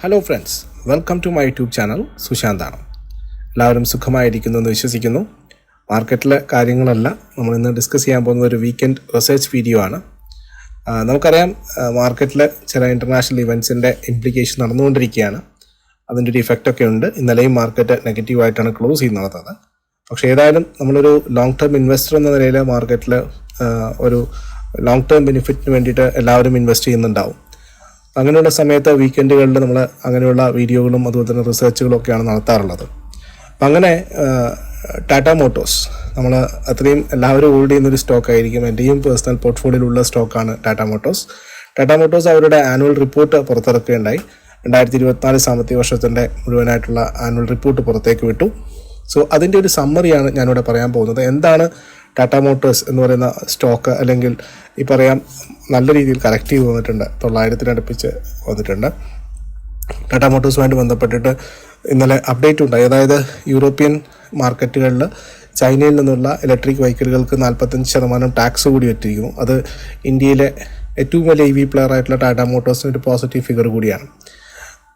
Hello friends welcome to my YouTube channel സുശാന്താണ് എല്ലാവരും സുഖമായിരിക്കുന്നു എന്ന് വിശ്വസിക്കുന്നു. മാർക്കറ്റിലെ കാര്യങ്ങളല്ല നമ്മൾ ഇന്ന് ഡിസ്കസ് ചെയ്യാൻ പോകുന്ന ഒരു വീക്കെൻഡ് റിസർച്ച് വീഡിയോ ആണ്. നമുക്കറിയാം മാർക്കറ്റിലെ ചില ഇന്റർനാഷണൽ ഇവന്റ്സിന്റെ ഇംപ്ലിക്കേഷൻ നടന്നുകൊണ്ടിരിക്കുകയാണ്. അതിന്റെ ഒരു ഇഫക്റ്റ് ഒക്കെ ഉണ്ട്. ഇന്നലെയും മാർക്കറ്റ് നെഗറ്റീവായിട്ടാണ് ക്ലോസ് ചെയ്യുന്നത് നടന്നത്. പക്ഷേ ഏതായാലും നമ്മളൊരു ലോങ് ടേം ഇൻവെസ്റ്റർ എന്ന നിലയിൽ മാർക്കറ്റിൽ ഒരു ലോങ് ടേം ബെനിഫിറ്റിന് വേണ്ടിയിട്ട് എല്ലാവരും ഇൻവെസ്റ്റ് ചെയ്യുന്നുണ്ടാവും. അങ്ങനെയുള്ള സമയത്ത് വീക്കെൻഡുകളിൽ നമ്മൾ അങ്ങനെയുള്ള വീഡിയോകളും അതുപോലെ തന്നെ റിസർച്ചുകളും ഒക്കെയാണ് നടത്താറുള്ളത്. അപ്പം അങ്ങനെ ടാറ്റ മോട്ടോഴ്സ് നമ്മൾ അത്രയും എല്ലാവരും ഹോൾഡ് ചെയ്യുന്നൊരു സ്റ്റോക്ക് ആയിരിക്കും. എന്റെയും പേഴ്സണൽ പോർട്ട്ഫോളിയോയിലുള്ള സ്റ്റോക്കാണ് ടാറ്റ മോട്ടോഴ്സ് ടാറ്റ മോട്ടോഴ്സ് അവരുടെ ആനുവൽ റിപ്പോർട്ട് പുറത്തിറക്കുകയുണ്ടായി. രണ്ടായിരത്തി ഇരുപത്തിനാല് സാമ്പത്തിക വർഷത്തിന്റെ മുഴുവനായിട്ടുള്ള ആനുവൽ റിപ്പോർട്ട് പുറത്തേക്ക് വിട്ടു. സോ അതിന്റെ ഒരു സമ്മറിയാണ് ഞാനിവിടെ പറയാൻ പോകുന്നത്. എന്താണ് ടാറ്റ മോട്ടോഴ്സ് എന്ന് പറയുന്ന സ്റ്റോക്ക് അല്ലെങ്കിൽ ഈ പറയാം നല്ല രീതിയിൽ കറക്റ്റ് ചെയ്ത് വന്നിട്ടുണ്ട്. തൊള്ളായിരത്തിനടുപ്പിച്ച് വന്നിട്ടുണ്ട്. ടാറ്റാ മോട്ടോഴ്സുമായിട്ട് ബന്ധപ്പെട്ടിട്ട് ഇന്നലെ അപ്ഡേറ്റ് ഉണ്ടായി അതായത് യൂറോപ്യൻ മാർക്കറ്റുകളിൽ ചൈനയിൽ നിന്നുള്ള ഇലക്ട്രിക് വെഹിക്കിളുകൾക്ക് നാൽപ്പത്തഞ്ച് ശതമാനം ടാക്സ് കൂടി വെറ്റിരിക്കുന്നു അത് ഇന്ത്യയിലെ ഏറ്റവും വലിയ ഇ വി പ്ലെയർ ആയിട്ടുള്ള ടാറ്റ മോട്ടോഴ്സിന് ഒരു പോസിറ്റീവ് ഫിഗർ കൂടിയാണ്.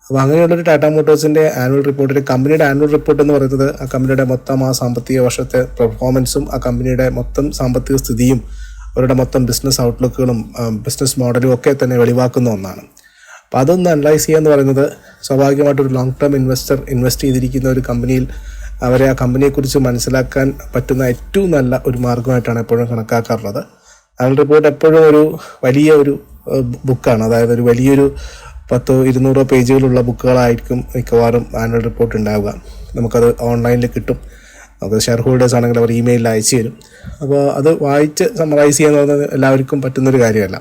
അപ്പോൾ അങ്ങനെയുള്ളൊരു ടാറ്റാ മോട്ടോഴ്സിന്റെ ആനുവൽ റിപ്പോർട്ട് ഒരു കമ്പനിയുടെ ആനുവൽ റിപ്പോർട്ട് എന്ന് പറയുന്നത് ആ കമ്പനിയുടെ മൊത്തം ആ സാമ്പത്തിക വർഷത്തെ പെർഫോമൻസും ആ കമ്പനിയുടെ മൊത്തം സാമ്പത്തിക സ്ഥിതിയും അവരുടെ മൊത്തം ബിസിനസ് ഔട്ട്ലുക്കുകളും ബിസിനസ് മോഡലും ഒക്കെ തന്നെ വെളിവാക്കുന്ന ഒന്നാണ്. അപ്പോൾ അതൊന്ന് അനലൈസ് ചെയ്യുക എന്ന് പറയുന്നത് സ്വാഭാവികമായിട്ട് ഒരു ലോങ് ടേം ഇൻവെസ്റ്റർ ഇൻവെസ്റ്റ് ചെയ്തിരിക്കുന്ന ഒരു കമ്പനിയിൽ അവരെ ആ കമ്പനിയെക്കുറിച്ച് മനസ്സിലാക്കാൻ പറ്റുന്ന ഏറ്റവും നല്ല ഒരു മാർഗമായിട്ടാണ് എപ്പോഴും കണക്കാക്കാറുള്ളത്. ആനുവൽ റിപ്പോർട്ട് എപ്പോഴും ഒരു വലിയ ഒരു ബുക്കാണ് അതായത് ഒരു വലിയൊരു പത്തോ ഇരുന്നൂറോ പേജുകളുള്ള ബുക്കുകളായിരിക്കും മിക്കവാറും ആനുവൽ റിപ്പോർട്ട് ഉണ്ടാവുക. നമുക്കത് ഓൺലൈനിൽ കിട്ടും. നമുക്ക് ഷെയർ ഹോൾഡേഴ്സ് ആണെങ്കിൽ അവർ ഇമെയിലിൽ അയച്ചു തരും. അപ്പോൾ അത് വായിച്ച് സമ്മറൈസ് ചെയ്യാന്ന് പറയുന്നത് എല്ലാവർക്കും പറ്റുന്നൊരു കാര്യമല്ല.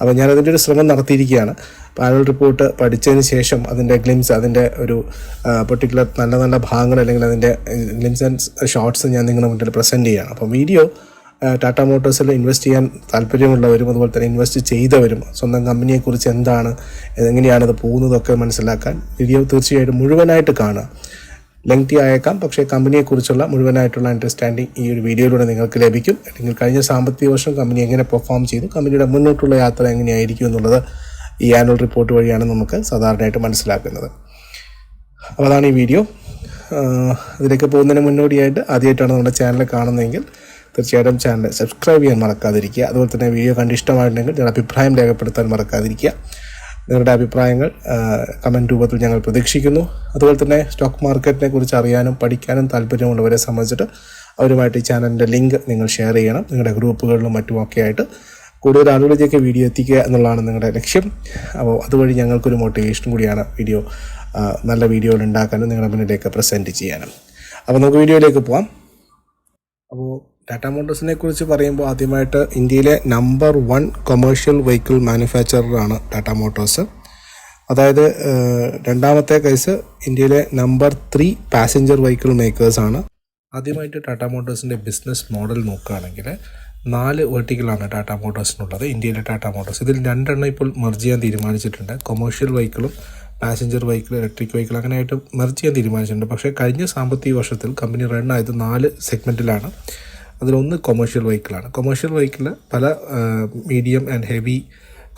അപ്പോൾ ഞാൻ ഞാനതിന്റെ ഒരു ശ്രമം നടത്തിയിരിക്കുകയാണ്. പാനൽ റിപ്പോർട്ട് പഠിച്ചതിന് ശേഷം അതിന്റെ ഗ്ലിംസ് അതിന്റെ ഒരു പെർട്ടിക്കുലർ നല്ല നല്ല ഭാഗങ്ങൾ അല്ലെങ്കിൽ അതിന്റെ ഗ്ലിംസ് ആൻഡ് ഷോർട്സ് ഞാൻ നിങ്ങളുടെ മുന്നിൽ പ്രസന്റ് ചെയ്യുകയാണ്. അപ്പോൾ വീഡിയോ ടാറ്റ മോട്ടോഴ്സിൽ ഇൻവെസ്റ്റ് ചെയ്യാൻ താല്പര്യമുള്ളവരും അതുപോലെ തന്നെ ഇൻവെസ്റ്റ് ചെയ്തവരും സ്വന്തം കമ്പനിയെക്കുറിച്ച് എന്താണ് എങ്ങനെയാണത് പോകുന്നതൊക്കെ മനസ്സിലാക്കാൻ വീഡിയോ തീർച്ചയായിട്ടും മുഴുവനായിട്ട് കാണുക. ലെങ്തി ആയേക്കാം. പക്ഷേ കമ്പനിയെക്കുറിച്ചുള്ള മുഴുവനായിട്ടുള്ള അണ്ടർസ്റ്റാൻഡിംഗ് ഈ ഒരു വീഡിയോയിലൂടെ നിങ്ങൾക്ക് ലഭിക്കും. അല്ലെങ്കിൽ കഴിഞ്ഞ സാമ്പത്തിക വർഷം കമ്പനി എങ്ങനെ പെർഫോം ചെയ്തു കമ്പനിയുടെ മുന്നോട്ടുള്ള യാത്ര എങ്ങനെയായിരിക്കും എന്നുള്ളത് ഈ ആനുവൽ റിപ്പോർട്ട് വഴിയാണ് നമുക്ക് സാധാരണയായിട്ട് മനസ്സിലാക്കുന്നത്. അപ്പോൾ അതാണ് ഈ വീഡിയോ. ഇതിലേക്ക് പോകുന്നതിന് മുന്നോടിയായിട്ട് ആദ്യമായിട്ടാണ് നമ്മുടെ ചാനൽ കാണുന്നതെങ്കിൽ തീർച്ചയായിട്ടും ചാനൽ സബ്സ്ക്രൈബ് ചെയ്യാൻ മറക്കാതിരിക്കുക. അതുപോലെ തന്നെ വീഡിയോ കണ്ട് ഇഷ്ടമായിട്ടുണ്ടെങ്കിൽ നിങ്ങളുടെ അഭിപ്രായം രേഖപ്പെടുത്താൻ മറക്കാതിരിക്കുക. നിങ്ങളുടെ അഭിപ്രായങ്ങൾ കമന്റ് രൂപത്തിൽ ഞങ്ങൾ പ്രതീക്ഷിക്കുന്നു. അതുപോലെ തന്നെ സ്റ്റോക്ക് മാർക്കറ്റിനെ കുറിച്ച് അറിയാനും പഠിക്കാനും താല്പര്യമുള്ളവരെ സംബന്ധിച്ചിട്ട് അവരുമായിട്ട് ഈ ചാനലിന്റെ ലിങ്ക് നിങ്ങൾ ഷെയർ ചെയ്യണം. നിങ്ങളുടെ ഗ്രൂപ്പുകളിലും മറ്റുമൊക്കെ ആയിട്ട് കൂടുതൽ ആളുകളിലേക്ക് വീഡിയോ എത്തിക്കുക എന്നുള്ളതാണ് നിങ്ങളുടെ ലക്ഷ്യം. അപ്പോൾ അതുവഴി ഞങ്ങൾക്കൊരു മോട്ടിവേഷൻ കൂടിയാണ് വീഡിയോ നല്ല വീഡിയോകൾ ഉണ്ടാക്കാനും നിങ്ങളുടെ മുന്നിലേക്ക് പ്രസന്റ് ചെയ്യാനും. അപ്പോൾ നമുക്ക് വീഡിയോയിലേക്ക് പോവാം. അപ്പോൾ ടാറ്റ മോട്ടോഴ്സിനെ കുറിച്ച് പറയുമ്പോൾ ആദ്യമായിട്ട് ഇന്ത്യയിലെ നമ്പർ വൺ കൊമേഴ്ഷ്യൽ വെഹിക്കിൾ മാനുഫാക്ചറാണ് ടാറ്റ മോട്ടോഴ്സ് അതായത് രണ്ടാമത്തെ കേസ് ഇന്ത്യയിലെ number three passenger vehicle makers ആണ് ആദ്യമായിട്ട് ടാറ്റ മോട്ടോഴ്സിന്റെ ബിസിനസ് മോഡൽ നോക്കുകയാണെങ്കിൽ നാല് വെർട്ടിക്കലാണ് ടാറ്റ മോട്ടോഴ്സിനുള്ളത് ഇന്ത്യയിലെ ടാറ്റ മോട്ടോഴ്സ് ഇതിൽ രണ്ടെണ്ണം ഇപ്പോൾ മെർജ് ചെയ്യാൻ തീരുമാനിച്ചിട്ടുണ്ട്. കൊമേഴ്ഷ്യൽ വെഹിക്കിളും പാസഞ്ചർ വെഹിക്കിൾ ഇലക്ട്രിക് വെഹിക്കിൾ അങ്ങനെയായിട്ട് മെർജ് ചെയ്യാൻ തീരുമാനിച്ചിട്ടുണ്ട്. പക്ഷേ കഴിഞ്ഞ സാമ്പത്തിക വർഷത്തിൽ കമ്പനി റൺ ആയത് നാല് സെഗ്മെന്റിലാണ് അതിലൊന്ന് കൊമേഴ്ഷ്യൽ വെഹിക്കിളാണ് കൊമേഴ്ഷ്യൽ വെഹിക്കിൾ പല medium and heavy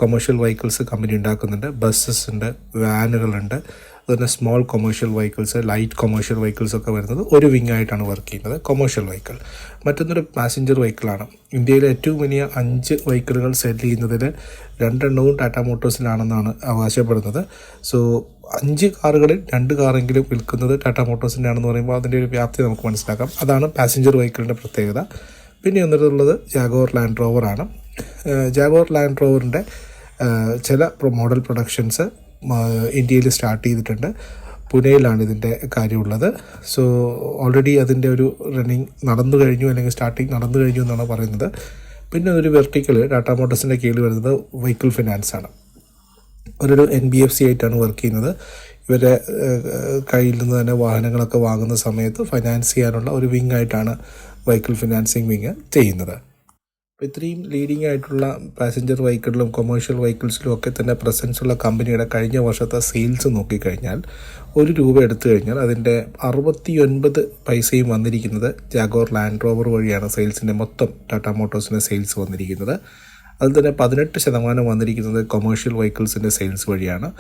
commercial vehicles company ഉണ്ടാക്കുന്നുണ്ട്. ബസ്സസ് ഉണ്ട് വാനുകളുണ്ട് അതുപോലെ small commercial vehicles light commercial vehicles ഒക്കെ വരുന്നത് ഒരു വിങ് ആയിട്ടാണ് വർക്ക് ചെയ്യുന്നത്. കൊമേഴ്ഷ്യൽ വെഹിക്കിൾ മറ്റൊന്നൊരു പാസഞ്ചർ വെഹിക്കിളാണ് ഇന്ത്യയിലെ ഏറ്റവും വലിയ അഞ്ച് വെഹിക്കിളുകൾ സെൽ ചെയ്യുന്നതിൽ രണ്ടെണ്ണവും ടാറ്റ മോട്ടോഴ്സിലാണെന്നാണ് അവകാശപ്പെടുന്നത്. സോ അഞ്ച് കാറുകളിൽ രണ്ട് കാറെങ്കിലും വിൽക്കുന്നത് ടാറ്റ മോട്ടോഴ്സിന്റെ ആണെന്ന് പറയുമ്പോൾ അതിന്റെ ഒരു വ്യാപ്തി നമുക്ക് മനസ്സിലാക്കാം. അതാണ് പാസഞ്ചർ വെഹിക്കിളിന്റെ പ്രത്യേകത. പിന്നെ ഒന്നിട്ടുള്ളത് ജാഗോർ ലാൻഡ് റോവറാണ്. ജാഗോർ ലാൻഡ് റോവറിന്റെ ചില മോഡൽ പ്രൊഡക്ഷൻസ് ഇന്ത്യയിൽ സ്റ്റാർട്ട് ചെയ്തിട്ടുണ്ട്. പുനെയിലാണ് ഇതിന്റെ കാര്യമുള്ളത്. സോ ഓൾറെഡി അതിന്റെ ഒരു റണ്ണിങ് നടന്നു കഴിഞ്ഞു അല്ലെങ്കിൽ സ്റ്റാർട്ടിങ് നടന്നു കഴിഞ്ഞു എന്നാണ് പറയുന്നത്. പിന്നെ ഒരു വെർട്ടിക്കൽ ടാറ്റ മോട്ടോഴ്സിന്റെ കീഴിൽ വരുന്നത് വെഹിക്കിൾ ഫിനാൻസ് അവരൊരു എൻ ബി എഫ് സി ആയിട്ടാണ് വർക്ക് ചെയ്യുന്നത്. ഇവരെ കയ്യിൽ നിന്ന് തന്നെ വാഹനങ്ങളൊക്കെ വാങ്ങുന്ന സമയത്ത് ഫൈനാൻസ് ചെയ്യാനുള്ള ഒരു വിങ് ആയിട്ടാണ് വെഹിക്കിൾ ഫിനാൻസിങ് വിങ് ചെയ്യുന്നത്. അപ്പോൾ ഇത്രയും ലീഡിംഗ് ആയിട്ടുള്ള പാസഞ്ചർ വെഹിക്കിളിലും കൊമേഴ്ഷ്യൽ വെഹിക്കിൾസിലും ഒക്കെ തന്നെ പ്രസൻസ് ഉള്ള കമ്പനിയുടെ കഴിഞ്ഞ വർഷത്തെ സെയിൽസ് നോക്കിക്കഴിഞ്ഞാൽ ഒരു രൂപ എടുത്തു കഴിഞ്ഞാൽ അതിന്റെ അറുപത്തി ഒൻപത് പൈസയും വന്നിരിക്കുന്നത് ജാഗോർ ലാൻഡ് റോവർ വഴിയാണ് സെയിൽസിന്റെ മൊത്തം ടാറ്റ മോട്ടോഴ്സിന്റെ സെയിൽസ് വന്നിരിക്കുന്നത്. അതിൽ തന്നെ പതിനെട്ട് ശതമാനം വന്നിരിക്കുന്നത് കൊമേഴ്ഷ്യൽ വെഹിക്കിൾസിന്റെ സെയിൽസ് വഴിയാണ്.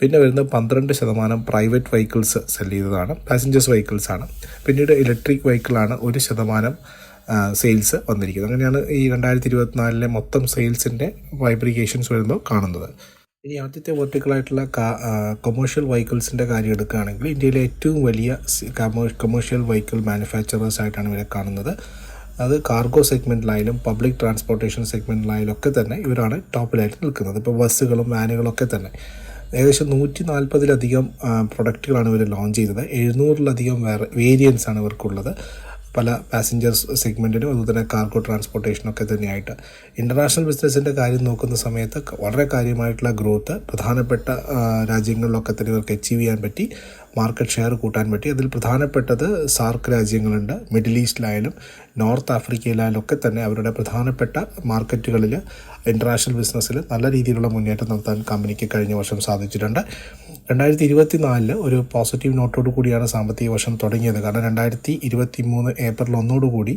പിന്നെ വരുന്നത് പന്ത്രണ്ട് ശതമാനം പ്രൈവറ്റ് വെഹിക്കിൾസ് സെൽ ചെയ്തതാണ്. പാസഞ്ചേഴ്സ് വെഹിക്കിൾസ് ആണ്. പിന്നീട് ഇലക്ട്രിക് വെഹിക്കിളാണ് ഒരു ശതമാനം സെയിൽസ് വന്നിരിക്കുന്നത്. അങ്ങനെയാണ് ഈ രണ്ടായിരത്തി ഇരുപത്തിനാലിലെ മൊത്തം സെയിൽസിന്റെ വൈബ്രിക്കേഷൻസ് വരുമ്പോൾ കാണുന്നത്. ഇനി ആദ്യത്തെ വെർട്ടിക്കളായിട്ടുള്ള കാ കൊമേഴ്ഷ്യൽ വെഹിക്കിൾസിന്റെ കാര്യം എടുക്കുകയാണെങ്കിൽ ഇന്ത്യയിലെ ഏറ്റവും വലിയ കൊമേഴ്ഷ്യൽ വെഹിക്കിൾ മാനുഫാക്ചറേഴ്സ് ആയിട്ടാണ് ഇവരെ കാണുന്നത്. അത് കാർഗോ സെഗ്മെന്റിലായാലും പബ്ലിക് ട്രാൻസ്പോർട്ടേഷൻ സെഗ്മെന്റിലായാലും ഒക്കെ തന്നെ ഇവരാണ് ടോപ്പിലായിട്ട് നിൽക്കുന്നത്. ഇപ്പോൾ ബസ്സുകളും വാനുകളും ഒക്കെ തന്നെ. ഏകദേശം നൂറ്റി നാൽപ്പതിലധികം പ്രൊഡക്റ്റുകളാണ് ഇവർ ലോഞ്ച് ചെയ്തത് എഴുന്നൂറിലധികം വേറെ വേരിയൻസ് ആണ് ഇവർക്കുള്ളത്. പല പാസഞ്ചർ സെഗ്മെന്റിനും അതുപോലെ തന്നെ കാർഗോ ട്രാൻസ്പോർട്ടേഷനൊക്കെ തന്നെയായിട്ട്. ഇന്റർനാഷണൽ ബിസിനസ്സിന്റെ കാര്യം നോക്കുന്ന സമയത്ത് വളരെ കാര്യമായിട്ടുള്ള ഗ്രോത്ത് പ്രധാനപ്പെട്ട രാജ്യങ്ങളിലൊക്കെ തന്നെ ഇവർക്ക് അച്ചീവ് ചെയ്യാൻ പറ്റി. മാർക്കറ്റ് ഷെയർ കൂട്ടാൻ പറ്റി. അതിൽ പ്രധാനപ്പെട്ടത് സാർക്ക് രാജ്യങ്ങളുണ്ട്. മിഡിൽ ഈസ്റ്റിലായാലും നോർത്ത് ആഫ്രിക്കയിലായാലും ഒക്കെ തന്നെ അവരുടെ പ്രധാനപ്പെട്ട മാർക്കറ്റുകളിൽ ഇന്റർനാഷണൽ ബിസിനസ്സിൽ നല്ല രീതിയിലുള്ള മുന്നേറ്റം നടത്താൻ കമ്പനിക്ക് കഴിഞ്ഞ വർഷം സാധിച്ചിട്ടുണ്ട്. രണ്ടായിരത്തി ഇരുപത്തി നാലിൽ ഒരു പോസിറ്റീവ് നോട്ടോട് കൂടിയാണ് സാമ്പത്തിക വർഷം തുടങ്ങിയത്. കാരണം രണ്ടായിരത്തി ഇരുപത്തി മൂന്ന് April ഒന്നോടുകൂടി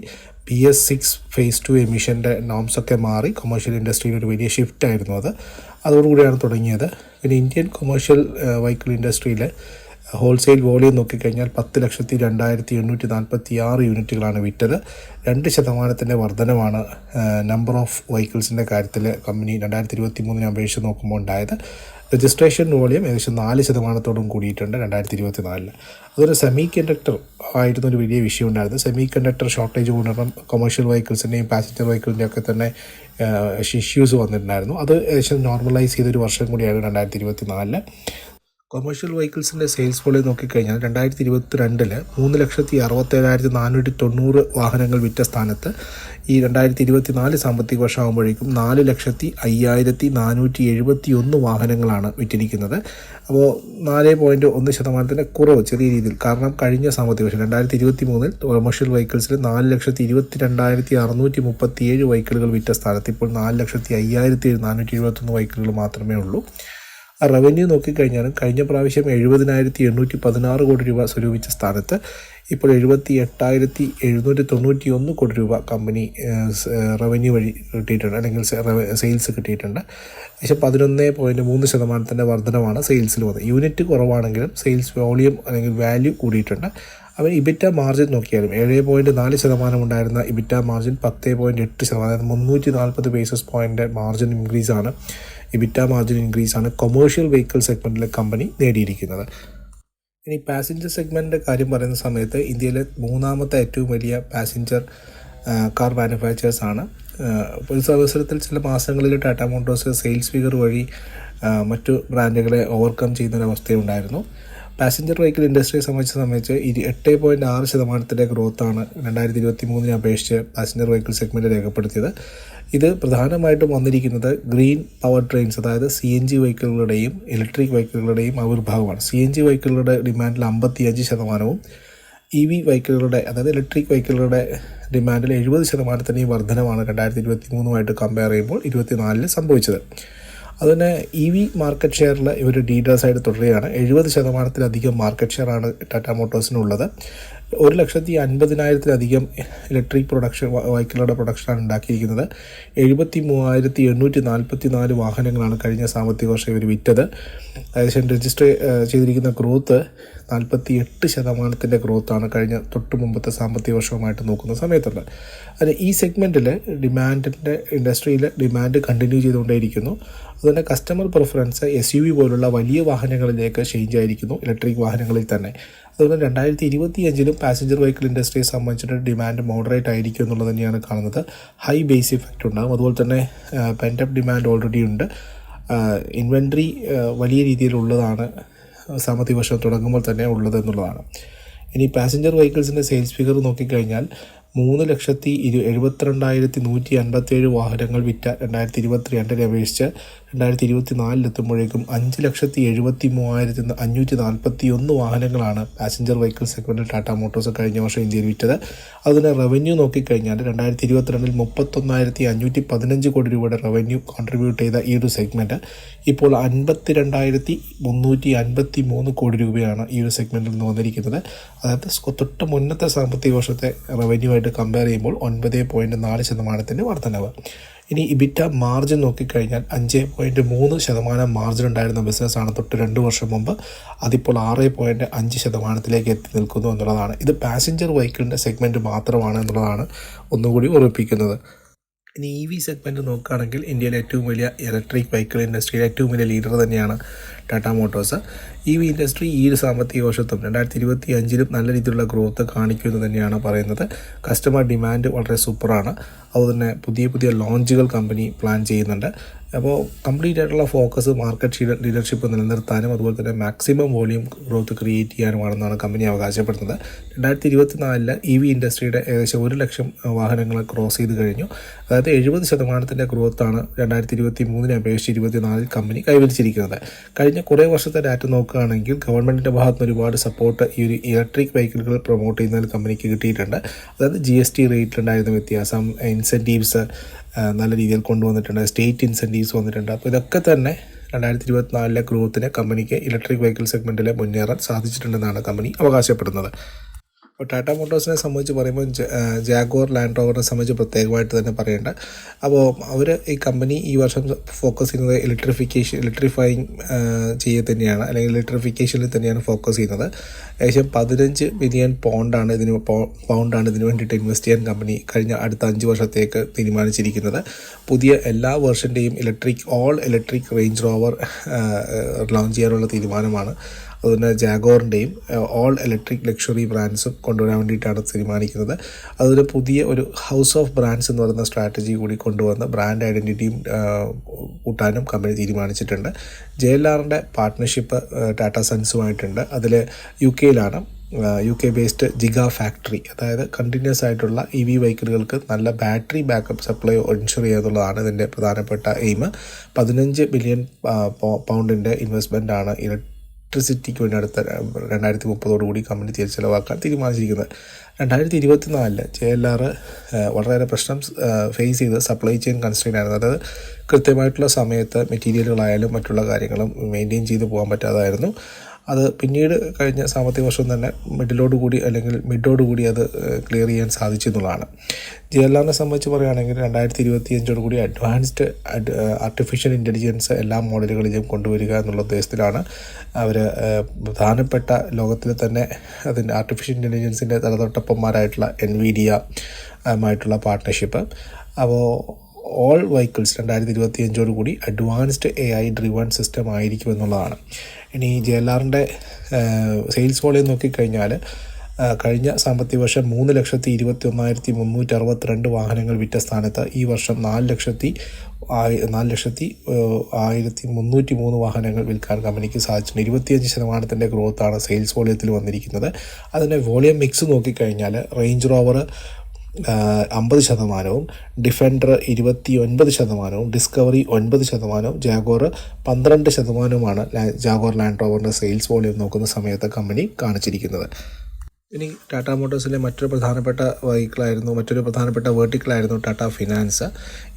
P S six phase two എമിഷന്റെ നോംസൊക്കെ മാറി കൊമേഴ്ഷ്യൽ ഇൻഡസ്ട്രിയിൽ ഒരു വലിയ ഷിഫ്റ്റ് ആയിരുന്നു അത്. അതോടുകൂടിയാണ് തുടങ്ങിയത്. പിന്നെ ഇന്ത്യൻ കൊമേഴ്ഷ്യൽ വെഹിക്കിൾ ഇൻഡസ്ട്രിയിൽ ഹോൾസെയിൽ വോളിയം നോക്കിക്കഴിഞ്ഞാൽ പത്ത് ലക്ഷത്തി രണ്ടായിരത്തി എണ്ണൂറ്റി നാൽപ്പത്തി ആറ് യൂണിറ്റുകളാണ് വിറ്റത്. രണ്ട് ശതമാനത്തിന്റെ വർധനമാണ് നമ്പർ ഓഫ് വെഹിക്കിൾസിന്റെ കാര്യത്തിൽ കമ്പനി രണ്ടായിരത്തി ഇരുപത്തി മൂന്നിനെ അപേക്ഷിച്ച് നോക്കുമ്പോൾ ഉണ്ടായത്. രജിസ്ട്രേഷൻ വോളിയം ഏകദേശം നാല് ശതമാനത്തോടും കൂടിയിട്ടുണ്ട് രണ്ടായിരത്തി ഇരുപത്തി നാലിൽ അതൊരു സെമി കണ്ടക്ടർ ആയിരുന്നു ഒരു വലിയ വിഷയം ഉണ്ടായിരുന്നു. സെമി കണ്ടക്ടർ ഷോർട്ടേജ് കൊണ്ടുവരണം കൊമേഴ്ഷ്യൽ വെഹിക്കിൾസിന്റെയും പാസഞ്ചർ വെഹിക്കിളിന്റെയും ഒക്കെ തന്നെ ഇഷ്യൂസ് വന്നിട്ടുണ്ടായിരുന്നു. അത് ഏകദേശം നോർമലൈസ് ചെയ്തൊരു വർഷം കൂടിയായിരുന്നു രണ്ടായിരത്തി ഇരുപത്തി നാലിൽ കൊമേഴ്ഷ്യൽ വെഹിക്കിൾസിന്റെ സെയിൽസ് പോളി നോക്കിക്കഴിഞ്ഞാൽ രണ്ടായിരത്തി ഇരുപത്തി രണ്ടിൽ മൂന്ന് ലക്ഷത്തി അറുപത്തേഴായിരത്തി നാനൂറ്റി തൊണ്ണൂറ് വാഹനങ്ങൾ വിറ്റ സ്ഥാനത്ത് ഈ രണ്ടായിരത്തി ഇരുപത്തി നാല് സാമ്പത്തിക വർഷമാകുമ്പോഴേക്കും നാല് ലക്ഷത്തി അയ്യായിരത്തി നാനൂറ്റി എഴുപത്തി ഒന്ന് വാഹനങ്ങളാണ് വിറ്റിരിക്കുന്നത്. അപ്പോൾ നാല് പോയിന്റ് ഒന്ന് ശതമാനത്തിന്റെ കുറവ് ചെറിയ രീതിയിൽ. കാരണം കഴിഞ്ഞ സാമ്പത്തിക വർഷം രണ്ടായിരത്തി ഇരുപത്തി മൂന്നിൽ കൊമേഴ്ഷ്യൽ വെഹിക്കിൾസിൽ നാല് ലക്ഷത്തി ഇരുപത്തി രണ്ടായിരത്തി അറുന്നൂറ്റി മുപ്പത്തി ഏഴ് വെഹിക്കിളുകൾ വിറ്റ സ്ഥാനത്ത് ഇപ്പോൾ നാല് ലക്ഷത്തി അയ്യായിരത്തി നാനൂറ്റി എഴുപത്തൊന്ന് വെഹിക്കിളുകൾ മാത്രമേ ഉള്ളൂ. റവന്യൂ നോക്കിക്കഴിഞ്ഞാലും കഴിഞ്ഞ പ്രാവശ്യം എഴുപതിനായിരത്തി എണ്ണൂറ്റി പതിനാറ് കോടി രൂപ സ്വരൂപിച്ച സ്ഥാനത്ത് ഇപ്പോൾ എഴുപത്തി എട്ടായിരത്തി എഴുന്നൂറ്റി തൊണ്ണൂറ്റി ഒന്ന് കോടി രൂപ കമ്പനി റവന്യൂ വഴി കിട്ടിയിട്ടുണ്ട്. അല്ലെങ്കിൽ സെയിൽസ് കിട്ടിയിട്ടുണ്ട്. പക്ഷേ പതിനൊന്ന് പോയിന്റ് മൂന്ന് ശതമാനത്തിന്റെ വർധനമാണ് സെയിൽസിൽ വന്നത്. യൂണിറ്റ് കുറവാണെങ്കിലും സെയിൽസ് വോളിയം അല്ലെങ്കിൽ വാല്യൂ കൂടിയിട്ടുണ്ട്. അപ്പോൾ ഇബിറ്റ മാർജിൻ നോക്കിയാലും ഏഴ് പോയിന്റ് നാല് ശതമാനം ഉണ്ടായിരുന്ന ഇബിറ്റ മാർജിൻ പത്ത് പോയിന്റ് എട്ട് ശതമാനം മുന്നൂറ്റി നാൽപ്പത് basis point margin increase EBITA margin increase ആണ് കൊമേഴ്ഷ്യൽ വെഹിക്കിൾ സെഗ്മെന്റിലെ കമ്പനി നേടിയിരിക്കുന്നത്. ഇനി പാസഞ്ചർ സെഗ്മെന്റിന്റെ കാര്യം പറയുന്ന സമയത്ത് ഇന്ത്യയിലെ മൂന്നാമത്തെ ഏറ്റവും വലിയ പാസഞ്ചർ കാർ മാനുഫാക്ചേഴ്സ് ആണ്. ഒരു അവസരത്തിൽ ചില മാസങ്ങളിൽ ടാറ്റ മോട്ടോഴ്സ് സെയിൽസ് ഫിഗർ വഴി മറ്റു ബ്രാൻഡുകളെ ഓവർകം ചെയ്യുന്നൊരവസ്ഥയുണ്ടായിരുന്നു പാസഞ്ചർ വെഹിക്കിൾ ഇൻഡസ്ട്രിയെ സംബന്ധിച്ച സംബന്ധിച്ച് ഇരു എട്ട് പോയിന്റ് ആറ് ശതമാനത്തിന്റെ ഗ്രോത്താണ് രണ്ടായിരത്തി ഇരുപത്തി മൂന്നിനെ അപേക്ഷിച്ച് പാസഞ്ചർ വെഹിക്കിൾ സെഗ്മെന്റ് രേഖപ്പെടുത്തിയത്. ഇത് പ്രധാനമായിട്ടും വന്നിരിക്കുന്നത് ഗ്രീൻ പവർ ട്രെയിൻസ് അതായത് സി എൻ ജി വെഹിക്കിളുകളുടെയും ഇലക്ട്രിക് വെഹിക്കിളുകളുടെയും ആവിർഭാവമാണ്. സി എൻ ജി വെഹിക്കിളുകളുടെ ഡിമാൻഡിൽ അമ്പത്തിയഞ്ച് ശതമാനവും ഇ വി വെഹിക്കിളുകളുടെ അതായത് ഇലക്ട്രിക് വെഹിക്കിളുകളുടെ ഡിമാൻഡിൽ എഴുപത് ശതമാനത്തിന്റെയും വർധനമാണ് രണ്ടായിരത്തി ഇരുപത്തി മൂന്നുമായിട്ട് കമ്പയർ ചെയ്യുമ്പോൾ ഇരുപത്തിനാലിൽ സംഭവിച്ചത്. അതുതന്നെ ഇ വി മാർക്കറ്റ് ഷെയറിൽ ഇവർ ഡീലേഴ്സായിട്ട് തുടരുകയാണ്. എഴുപത് ശതമാനത്തിലധികം മാർക്കറ്റ് ഷെയറാണ് ടാറ്റ മോട്ടോഴ്സിനുള്ളത് ഒരു ലക്ഷത്തി അൻപതിനായിരത്തിലധികം ഇലക്ട്രിക് പ്രൊഡക്ഷൻ വെഹിക്കിളുടെ പ്രൊഡക്ഷനാണ് ഉണ്ടാക്കിയിരിക്കുന്നത്. എഴുപത്തി മൂവായിരത്തി എണ്ണൂറ്റി നാൽപ്പത്തി നാല് വാഹനങ്ങളാണ് കഴിഞ്ഞ സാമ്പത്തിക വർഷം ഇവർ വിറ്റത്. ഏകദേശം രജിസ്റ്റർ ചെയ്തിരിക്കുന്ന ഗ്രോത്ത് നാൽപ്പത്തി എട്ട് ശതമാനത്തിന്റെ ഗ്രോത്താണ് കഴിഞ്ഞ തൊട്ട് മുമ്പത്തെ സാമ്പത്തിക വർഷവുമായിട്ട് നോക്കുന്ന സമയത്തുണ്ട്. അതിന് ഈ സെഗ്മെന്റിൽ ഡിമാൻഡിന്റെ ഇൻഡസ്ട്രിയിൽ ഡിമാൻഡ് കണ്ടിന്യൂ ചെയ്തുകൊണ്ടേയിരിക്കുന്നു. അതുതന്നെ customer preference S U V പോലുള്ള വലിയ വാഹനങ്ങളിലേക്ക് ചേഞ്ച് ആയിരിക്കുന്നു ഇലക്ട്രിക് വാഹനങ്ങളിൽ തന്നെ. അതുപോലെ രണ്ടായിരത്തി ഇരുപത്തി അഞ്ചിലും പാസഞ്ചർ വെഹിക്കിൾ ഇൻഡസ്ട്രിയെ സംബന്ധിച്ചിട്ട് ഡിമാൻഡ് മോഡറേറ്റ് ആയിരിക്കും എന്നുള്ളത് തന്നെയാണ് കാണുന്നത്. ഹൈ ബേസ് ഇഫക്റ്റ് ഉണ്ടാകും അതുപോലെ തന്നെ പെന്റപ്പ് ഡിമാൻഡ് ഓൾറെഡി ഉണ്ട്. ഇൻവെൻട്രി വലിയ രീതിയിലുള്ളതാണ് സാമ്പത്തിക വർഷം തുടങ്ങുമ്പോൾ തന്നെ ഉള്ളത് എന്നുള്ളതാണ്. ഇനി പാസഞ്ചർ വെഹിക്കിൾസിന്റെ സെയിൽസ് ഫിഗർ നോക്കിക്കഴിഞ്ഞാൽ മൂന്ന് ലക്ഷത്തി ഇരു എഴുപത്തിരണ്ടായിരത്തി നൂറ്റി അൻപത്തേഴ് വാഹനങ്ങൾ വിറ്റ രണ്ടായിരത്തി ഇരുപത്തി രണ്ടിനെ അപേക്ഷിച്ച് രണ്ടായിരത്തി ഇരുപത്തി നാലിലെത്തുമ്പോഴേക്കും അഞ്ച് ലക്ഷത്തി എഴുപത്തി മൂവായിരത്തി അഞ്ഞൂറ്റി നാൽപ്പത്തി ഒന്ന് വാഹനങ്ങളാണ് പാസഞ്ചർ വെഹിക്കിൾ സെഗ്മെന്റിൽ ടാറ്റ മോട്ടോഴ്സ് കഴിഞ്ഞ വർഷം ഇന്ത്യയിൽ വിറ്റത്. അതിന് റവന്യൂ നോക്കിക്കഴിഞ്ഞാൽ രണ്ടായിരത്തി ഇരുപത്തിരണ്ടിൽ മുപ്പത്തൊന്നായിരത്തി അഞ്ഞൂറ്റി പതിനഞ്ച് കോടി രൂപയുടെ റവന്യൂ കോൺട്രിബ്യൂട്ട് ചെയ്ത ഈ ഒരു സെഗ്മെന്റ് ഇപ്പോൾ അൻപത്തി രണ്ടായിരത്തി മുന്നൂറ്റി അൻപത്തി മൂന്ന് കോടി രൂപയാണ് ഈ ഒരു സെഗ്മെന്റിൽ നിന്ന് വന്നിരിക്കുന്നത്. അതായത് തൊട്ട് മുന്നത്തെ സാമ്പത്തിക വർഷത്തെ റവന്യൂ ആയിട്ട് കമ്പയർ ചെയ്യുമ്പോൾ ഒൻപത് പോയിന്റ് നാല് ശതമാനത്തിന്റെ വർധനവ് ഇനി ഇബിറ്റ മാർജിൻ നോക്കിക്കഴിഞ്ഞാൽ അഞ്ച് പോയിന്റ് മൂന്ന് ശതമാനം മാർജിൻ ഉണ്ടായിരുന്ന ബിസിനസ്സാണ് തൊട്ട് രണ്ട് വർഷം മുമ്പ്. അതിപ്പോൾ ആറ് പോയിന്റ് അഞ്ച് ശതമാനത്തിലേക്ക് എത്തി നിൽക്കുന്നു എന്നുള്ളതാണ്. ഇത് പാസഞ്ചർ വെഹിക്കിളിന്റെ സെഗ്മെന്റ് മാത്രമാണ് എന്നുള്ളതാണ് ഒന്നുകൂടി ഉറപ്പിക്കുന്നത്. ഇനി ഇ വി സെഗ്മെന്റ് നോക്കുകയാണെങ്കിൽ ഇന്ത്യയിലെ ഏറ്റവും വലിയ ഇലക്ട്രിക് വെഹിക്കിൾ ഇൻഡസ്ട്രിയിലെ ഏറ്റവും വലിയ ലീഡർ തന്നെയാണ് Tata Motors. E V industry ഈ ഒരു സാമ്പത്തിക വർഷത്തും രണ്ടായിരത്തി ഇരുപത്തി അഞ്ചിലും നല്ല രീതിയിലുള്ള ഗ്രോത്ത് കാണിക്കുമെന്ന് തന്നെയാണ് പറയുന്നത്. കസ്റ്റമർ ഡിമാൻഡ് വളരെ സൂപ്പറാണ്. അതുപോലെ തന്നെ പുതിയ പുതിയ ലോഞ്ചുകൾ കമ്പനി പ്ലാൻ ചെയ്യുന്നുണ്ട്. അപ്പോൾ കംപ്ലീറ്റ് ആയിട്ടുള്ള ഫോക്കസ് മാർക്കറ്റ് ലീഡർഷിപ്പ് നിലനിർത്താനും അതുപോലെ തന്നെ മാക്സിമം വോളിയം ഗ്രോത്ത് ക്രിയേറ്റ് ചെയ്യാനുമാണെന്നാണ് കമ്പനി അവകാശപ്പെടുന്നത്. രണ്ടായിരത്തി ഇരുപത്തിനാലിൽ ഇ വി ഇൻഡസ്ട്രിയുടെ ഏകദേശം ഒരു ലക്ഷം വാഹനങ്ങൾ ക്രോസ് ചെയ്ത് കഴിഞ്ഞു. അതായത് എഴുപത് ശതമാനത്തിന്റെ ഗ്രോത്താണ് രണ്ടായിരത്തി ഇരുപത്തി മൂന്നിനെ അപേക്ഷിച്ച് ഇരുപത്തിനാലിൽ കമ്പനി കൈവരിച്ചിരിക്കുന്നത്. കഴിഞ്ഞ കുറേ വർഷത്തെ ഡാറ്റ നോക്കുകയാണെങ്കിൽ ഗവൺമെന്റിന്റെ ഭാഗത്ത് നിന്ന് ഒരുപാട് സപ്പോർട്ട് ഈ ഒരു ഇലക്ട്രിക് വെഹിക്കിളുകൾ പ്രൊമോട്ട് ചെയ്യുന്നതിൽ കമ്പനിക്ക് കിട്ടിയിട്ടുണ്ട്. അതായത് ജി എസ് ടി റേറ്റിലുണ്ടായിരുന്ന വ്യത്യാസം ഇൻസെന്റീവ്സ് നല്ല രീതിയിൽ കൊണ്ടുവന്നിട്ടുണ്ട്. സ്റ്റേറ്റ് ഇൻസെന്റീവ്സ് വന്നിട്ടുണ്ട്. അപ്പോൾ ഇതൊക്കെ തന്നെ രണ്ടായിരത്തി ഇരുപത്തിനാലിലെ ഗ്രോത്തിന് കമ്പനിക്ക് ഇലക്ട്രിക് വെഹിക്കിൾ സെഗ്മെന്റിൽ മുന്നേറാൻ സാധിച്ചിട്ടുണ്ടെന്നാണ് കമ്പനി അവകാശപ്പെടുന്നത്. അപ്പോൾ ടാറ്റ മോട്ടോഴ്സിനെ സംബന്ധിച്ച് പറയുമ്പോൾ ജാഗോർ ലാൻഡ് റോവറിനെ സംബന്ധിച്ച് പ്രത്യേകമായിട്ട് തന്നെ പറയേണ്ട. അപ്പോൾ അവർ ഈ കമ്പനി ഈ വർഷം ഫോക്കസ് ചെയ്യുന്നത് ഇലക്ട്രിഫിക്കേഷൻ ഇലക്ട്രിഫൈങ് ചെയ്യുക തന്നെയാണ്. അല്ലെങ്കിൽ ഇലക്ട്രിഫിക്കേഷനിൽ തന്നെയാണ് ഫോക്കസ് ചെയ്യുന്നത്. ഏകദേശം പതിനഞ്ച് മില്യൺ പൗണ്ടാണ് ഇതിന് പൗണ്ടാണ് ഇതിന് വേണ്ടിയിട്ട് ഇൻവെസ്റ്റ് ചെയ്യാൻ കമ്പനി കഴിഞ്ഞ അടുത്ത അഞ്ച് വർഷത്തേക്ക് തീരുമാനിച്ചിരിക്കുന്നത്. പുതിയ എല്ലാ വേർഷന്റെയും electric all electric Range Rover launch ചെയ്യാനുള്ള തീരുമാനമാണ്. അതുപോലെ ജാഗോറിന്റെയും ഓൾ ഇലക്ട്രിക് ലക്ഷറി ബ്രാൻഡ്സും കൊണ്ടുവരാൻ വേണ്ടിയിട്ടാണ് തീരുമാനിക്കുന്നത്. അതുപോലെ പുതിയ ഒരു ഹൗസ് ഓഫ് ബ്രാൻഡ്സ് എന്ന് പറയുന്ന സ്ട്രാറ്റജി കൂടി കൊണ്ടുവന്ന് ബ്രാൻഡ് ഐഡന്റിറ്റിയും കൂട്ടാനും കമ്പനി തീരുമാനിച്ചിട്ടുണ്ട്. ജെ എൽ ആറിന്റെ പാർട്ട്ണർഷിപ്പ് ടാറ്റ സൺസുമായിട്ടുണ്ട് അതിൽ U കെയിലാണ് U K based giga factory അതായത് കണ്ടിന്യൂസ് ആയിട്ടുള്ള ഇ വി വെഹിക്കിളുകൾക്ക് നല്ല ബാറ്ററി ബാക്കപ്പ് സപ്ലൈ എൻഷുർ ചെയ്യുക എന്നുള്ളതാണ് ഇതിന്റെ പ്രധാനപ്പെട്ട എയിം പതിനഞ്ച് ബില്യൺ പൗണ്ടിന്റെ ഇൻവെസ്റ്റ്മെന്റാണ് ഇലക്ട്രിസിറ്റിക്ക് വേണ്ടി അടുത്ത രണ്ടായിരത്തി മുപ്പതോടുകൂടി കമ്പനി തിരിച്ചെലവാക്കാൻ തീരുമാനിച്ചിരിക്കുന്നത്. രണ്ടായിരത്തി ഇരുപത്തിനാലിൽ ജെ എൽ ആർ വളരെയേറെ പ്രശ്നം ഫേസ് ചെയ്ത് സപ്ലൈ ചെയിൻ കൺസ്ട്രെയിൻ ആയിരുന്നു. അതായത് കൃത്യമായിട്ടുള്ള സമയത്ത് മെറ്റീരിയലുകളായാലും മറ്റുള്ള കാര്യങ്ങളും മെയിന്റെയിൻ ചെയ്ത് പോകാൻ പറ്റാതായിരുന്നു. അത് പിന്നീട് കഴിഞ്ഞ സാമ്പത്തിക വർഷം തന്നെ മിഡിലോട് കൂടി അല്ലെങ്കിൽ മിഡോട് കൂടി അത് ക്ലിയർ ചെയ്യാൻ സാധിച്ചു എന്നുള്ളതാണ്. ജി എൽ ആറിനെ സംബന്ധിച്ച് പറയുകയാണെങ്കിൽ രണ്ടായിരത്തി ഇരുപത്തി അഞ്ചോട് കൂടി അഡ്വാൻസ്ഡ് ആർട്ടിഫിഷ്യൽ ഇന്റലിജൻസ് എല്ലാ മോഡലുകളിലും കൊണ്ടുവരിക എന്നുള്ള ഉദ്ദേശത്തിലാണ് അവർ പ്രധാനപ്പെട്ട ലോകത്തിൽ തന്നെ അതിന്റെ ആർട്ടിഫിഷ്യൽ ഇന്റലിജൻസിന്റെ തലതൊട്ടപ്പന്മാരായിട്ടുള്ള എൻ വി ഡി ആയിട്ടുള്ള പാർട്ട്ണർഷിപ്പ് അപ്പോൾ ഓൾ വെഹിക്കിൾസ് രണ്ടായിരത്തി ഇരുപത്തി അഞ്ചോട് കൂടി advanced A I driven system ആയിരിക്കും എന്നുള്ളതാണ്. ഇനി ജെ എൽ ആറിന്റെ സെയിൽസ് വോളിയം നോക്കിക്കഴിഞ്ഞാൽ കഴിഞ്ഞ സാമ്പത്തിക വർഷം മൂന്ന് ലക്ഷത്തി ഇരുപത്തി ഒന്നായിരത്തി മുന്നൂറ്റി അറുപത്തിരണ്ട് വാഹനങ്ങൾ വിറ്റ സ്ഥാനത്ത് ഈ വർഷം നാല് ലക്ഷത്തി നാല് ലക്ഷത്തി ആയിരത്തി മുന്നൂറ്റി മൂന്ന് വാഹനങ്ങൾ വിൽക്കാൻ കമ്പനിക്ക് സാധിച്ചിട്ടുണ്ട്. ഇരുപത്തിയഞ്ച് ശതമാനത്തിന്റെ ഗ്രോത്താണ് സെയിൽസ് വോളിയത്തിൽ വന്നിരിക്കുന്നത്. അതിന്റെ വോളിയം മിക്സ് നോക്കിക്കഴിഞ്ഞാൽ റേഞ്ച് റോവർ അമ്പത് ശതമാനവും ഡിഫൻഡർ ഇരുപത്തി ഒൻപത് ശതമാനവും ഡിസ്കവറി ഒൻപത് ശതമാനവും ജാഗോർ പന്ത്രണ്ട് ശതമാനവുമാണ് ജാഗോർ ലാൻഡ് റോവറിന്റെ സെയിൽസ് വോളിയം നോക്കുന്ന സമയത്ത് കമ്പനി കാണിച്ചിരിക്കുന്നത്. ഇനി ടാറ്റ മോട്ടോഴ്സിലെ മറ്റൊരു പ്രധാനപ്പെട്ട വെഹിക്കിളായിരുന്നു മറ്റൊരു പ്രധാനപ്പെട്ട വേർട്ടിക്കിളായിരുന്നു ടാറ്റ ഫിനാൻസ്.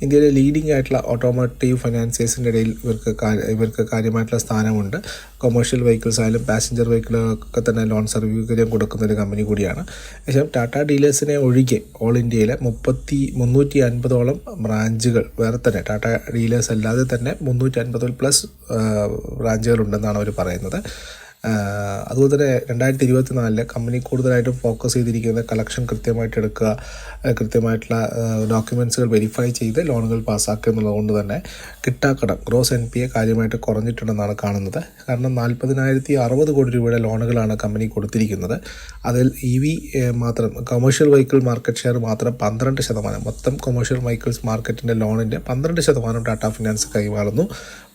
ഇന്ത്യയിലെ ലീഡിംഗ് ആയിട്ടുള്ള ഓട്ടോമോട്ടീവ് ഫിനാൻസേഴ്സിന്റെ ഇടയിൽ ഇവർക്ക് ഇവർക്ക് കാര്യമായിട്ടുള്ള സ്ഥാനമുണ്ട്. കൊമേഴ്ഷ്യൽ വെഹിക്കിൾസ് ആയാലും പാസഞ്ചർ വെഹിക്കിളൊക്കെ തന്നെ ലോൺ സർവീകര്യം കൊടുക്കുന്ന ഒരു കമ്പനി കൂടിയാണ്. പക്ഷേ ടാറ്റ ഡീലേഴ്സിനെ ഒഴികെ ഓൾ ഇന്ത്യയിലെ മുപ്പത്തി മുന്നൂറ്റി അൻപതോളം ബ്രാഞ്ചുകൾ വേറെ തന്നെ ടാറ്റ ഡീലേഴ്സ് അല്ലാതെ തന്നെ മുന്നൂറ്റി അൻപതിൽ പ്ലസ് ബ്രാഞ്ചുകളുണ്ടെന്നാണ് അവർ പറയുന്നത്. അതുപോലെ തന്നെ രണ്ടായിരത്തി ഇരുപത്തി നാലിൽ കമ്പനി കൂടുതലായിട്ടും ഫോക്കസ് ചെയ്തിരിക്കുന്ന കളക്ഷൻ കൃത്യമായിട്ട് എടുക്കുക കൃത്യമായിട്ടുള്ള ഡോക്യുമെൻസുകൾ വെരിഫൈ ചെയ്ത് ലോണുകൾ പാസ്സാക്കുക എന്നുള്ളത് കൊണ്ട് തന്നെ കിട്ടാക്കടം ഗ്രോസ് എൻ പി എ കാര്യമായിട്ട് കുറഞ്ഞിട്ടുണ്ടെന്നാണ് കാണുന്നത്. കാരണം നാൽപ്പതിനായിരത്തി അറുപത് കോടി രൂപയുടെ ലോണുകളാണ് കമ്പനി കൊടുത്തിരിക്കുന്നത്. അതിൽ ഇ വി മാത്രം കൊമേഴ്ഷ്യൽ വെഹിക്കിൾ മാർക്കറ്റ് ഷെയർ മാത്രം പന്ത്രണ്ട് ശതമാനം മൊത്തം കൊമേഴ്ഷ്യൽ വെഹിക്കിൾസ് മാർക്കറ്റിന്റെ ലോണിന്റെ പന്ത്രണ്ട് ശതമാനം ടാറ്റ ഫിനാൻസ് കൈമാറുന്നു.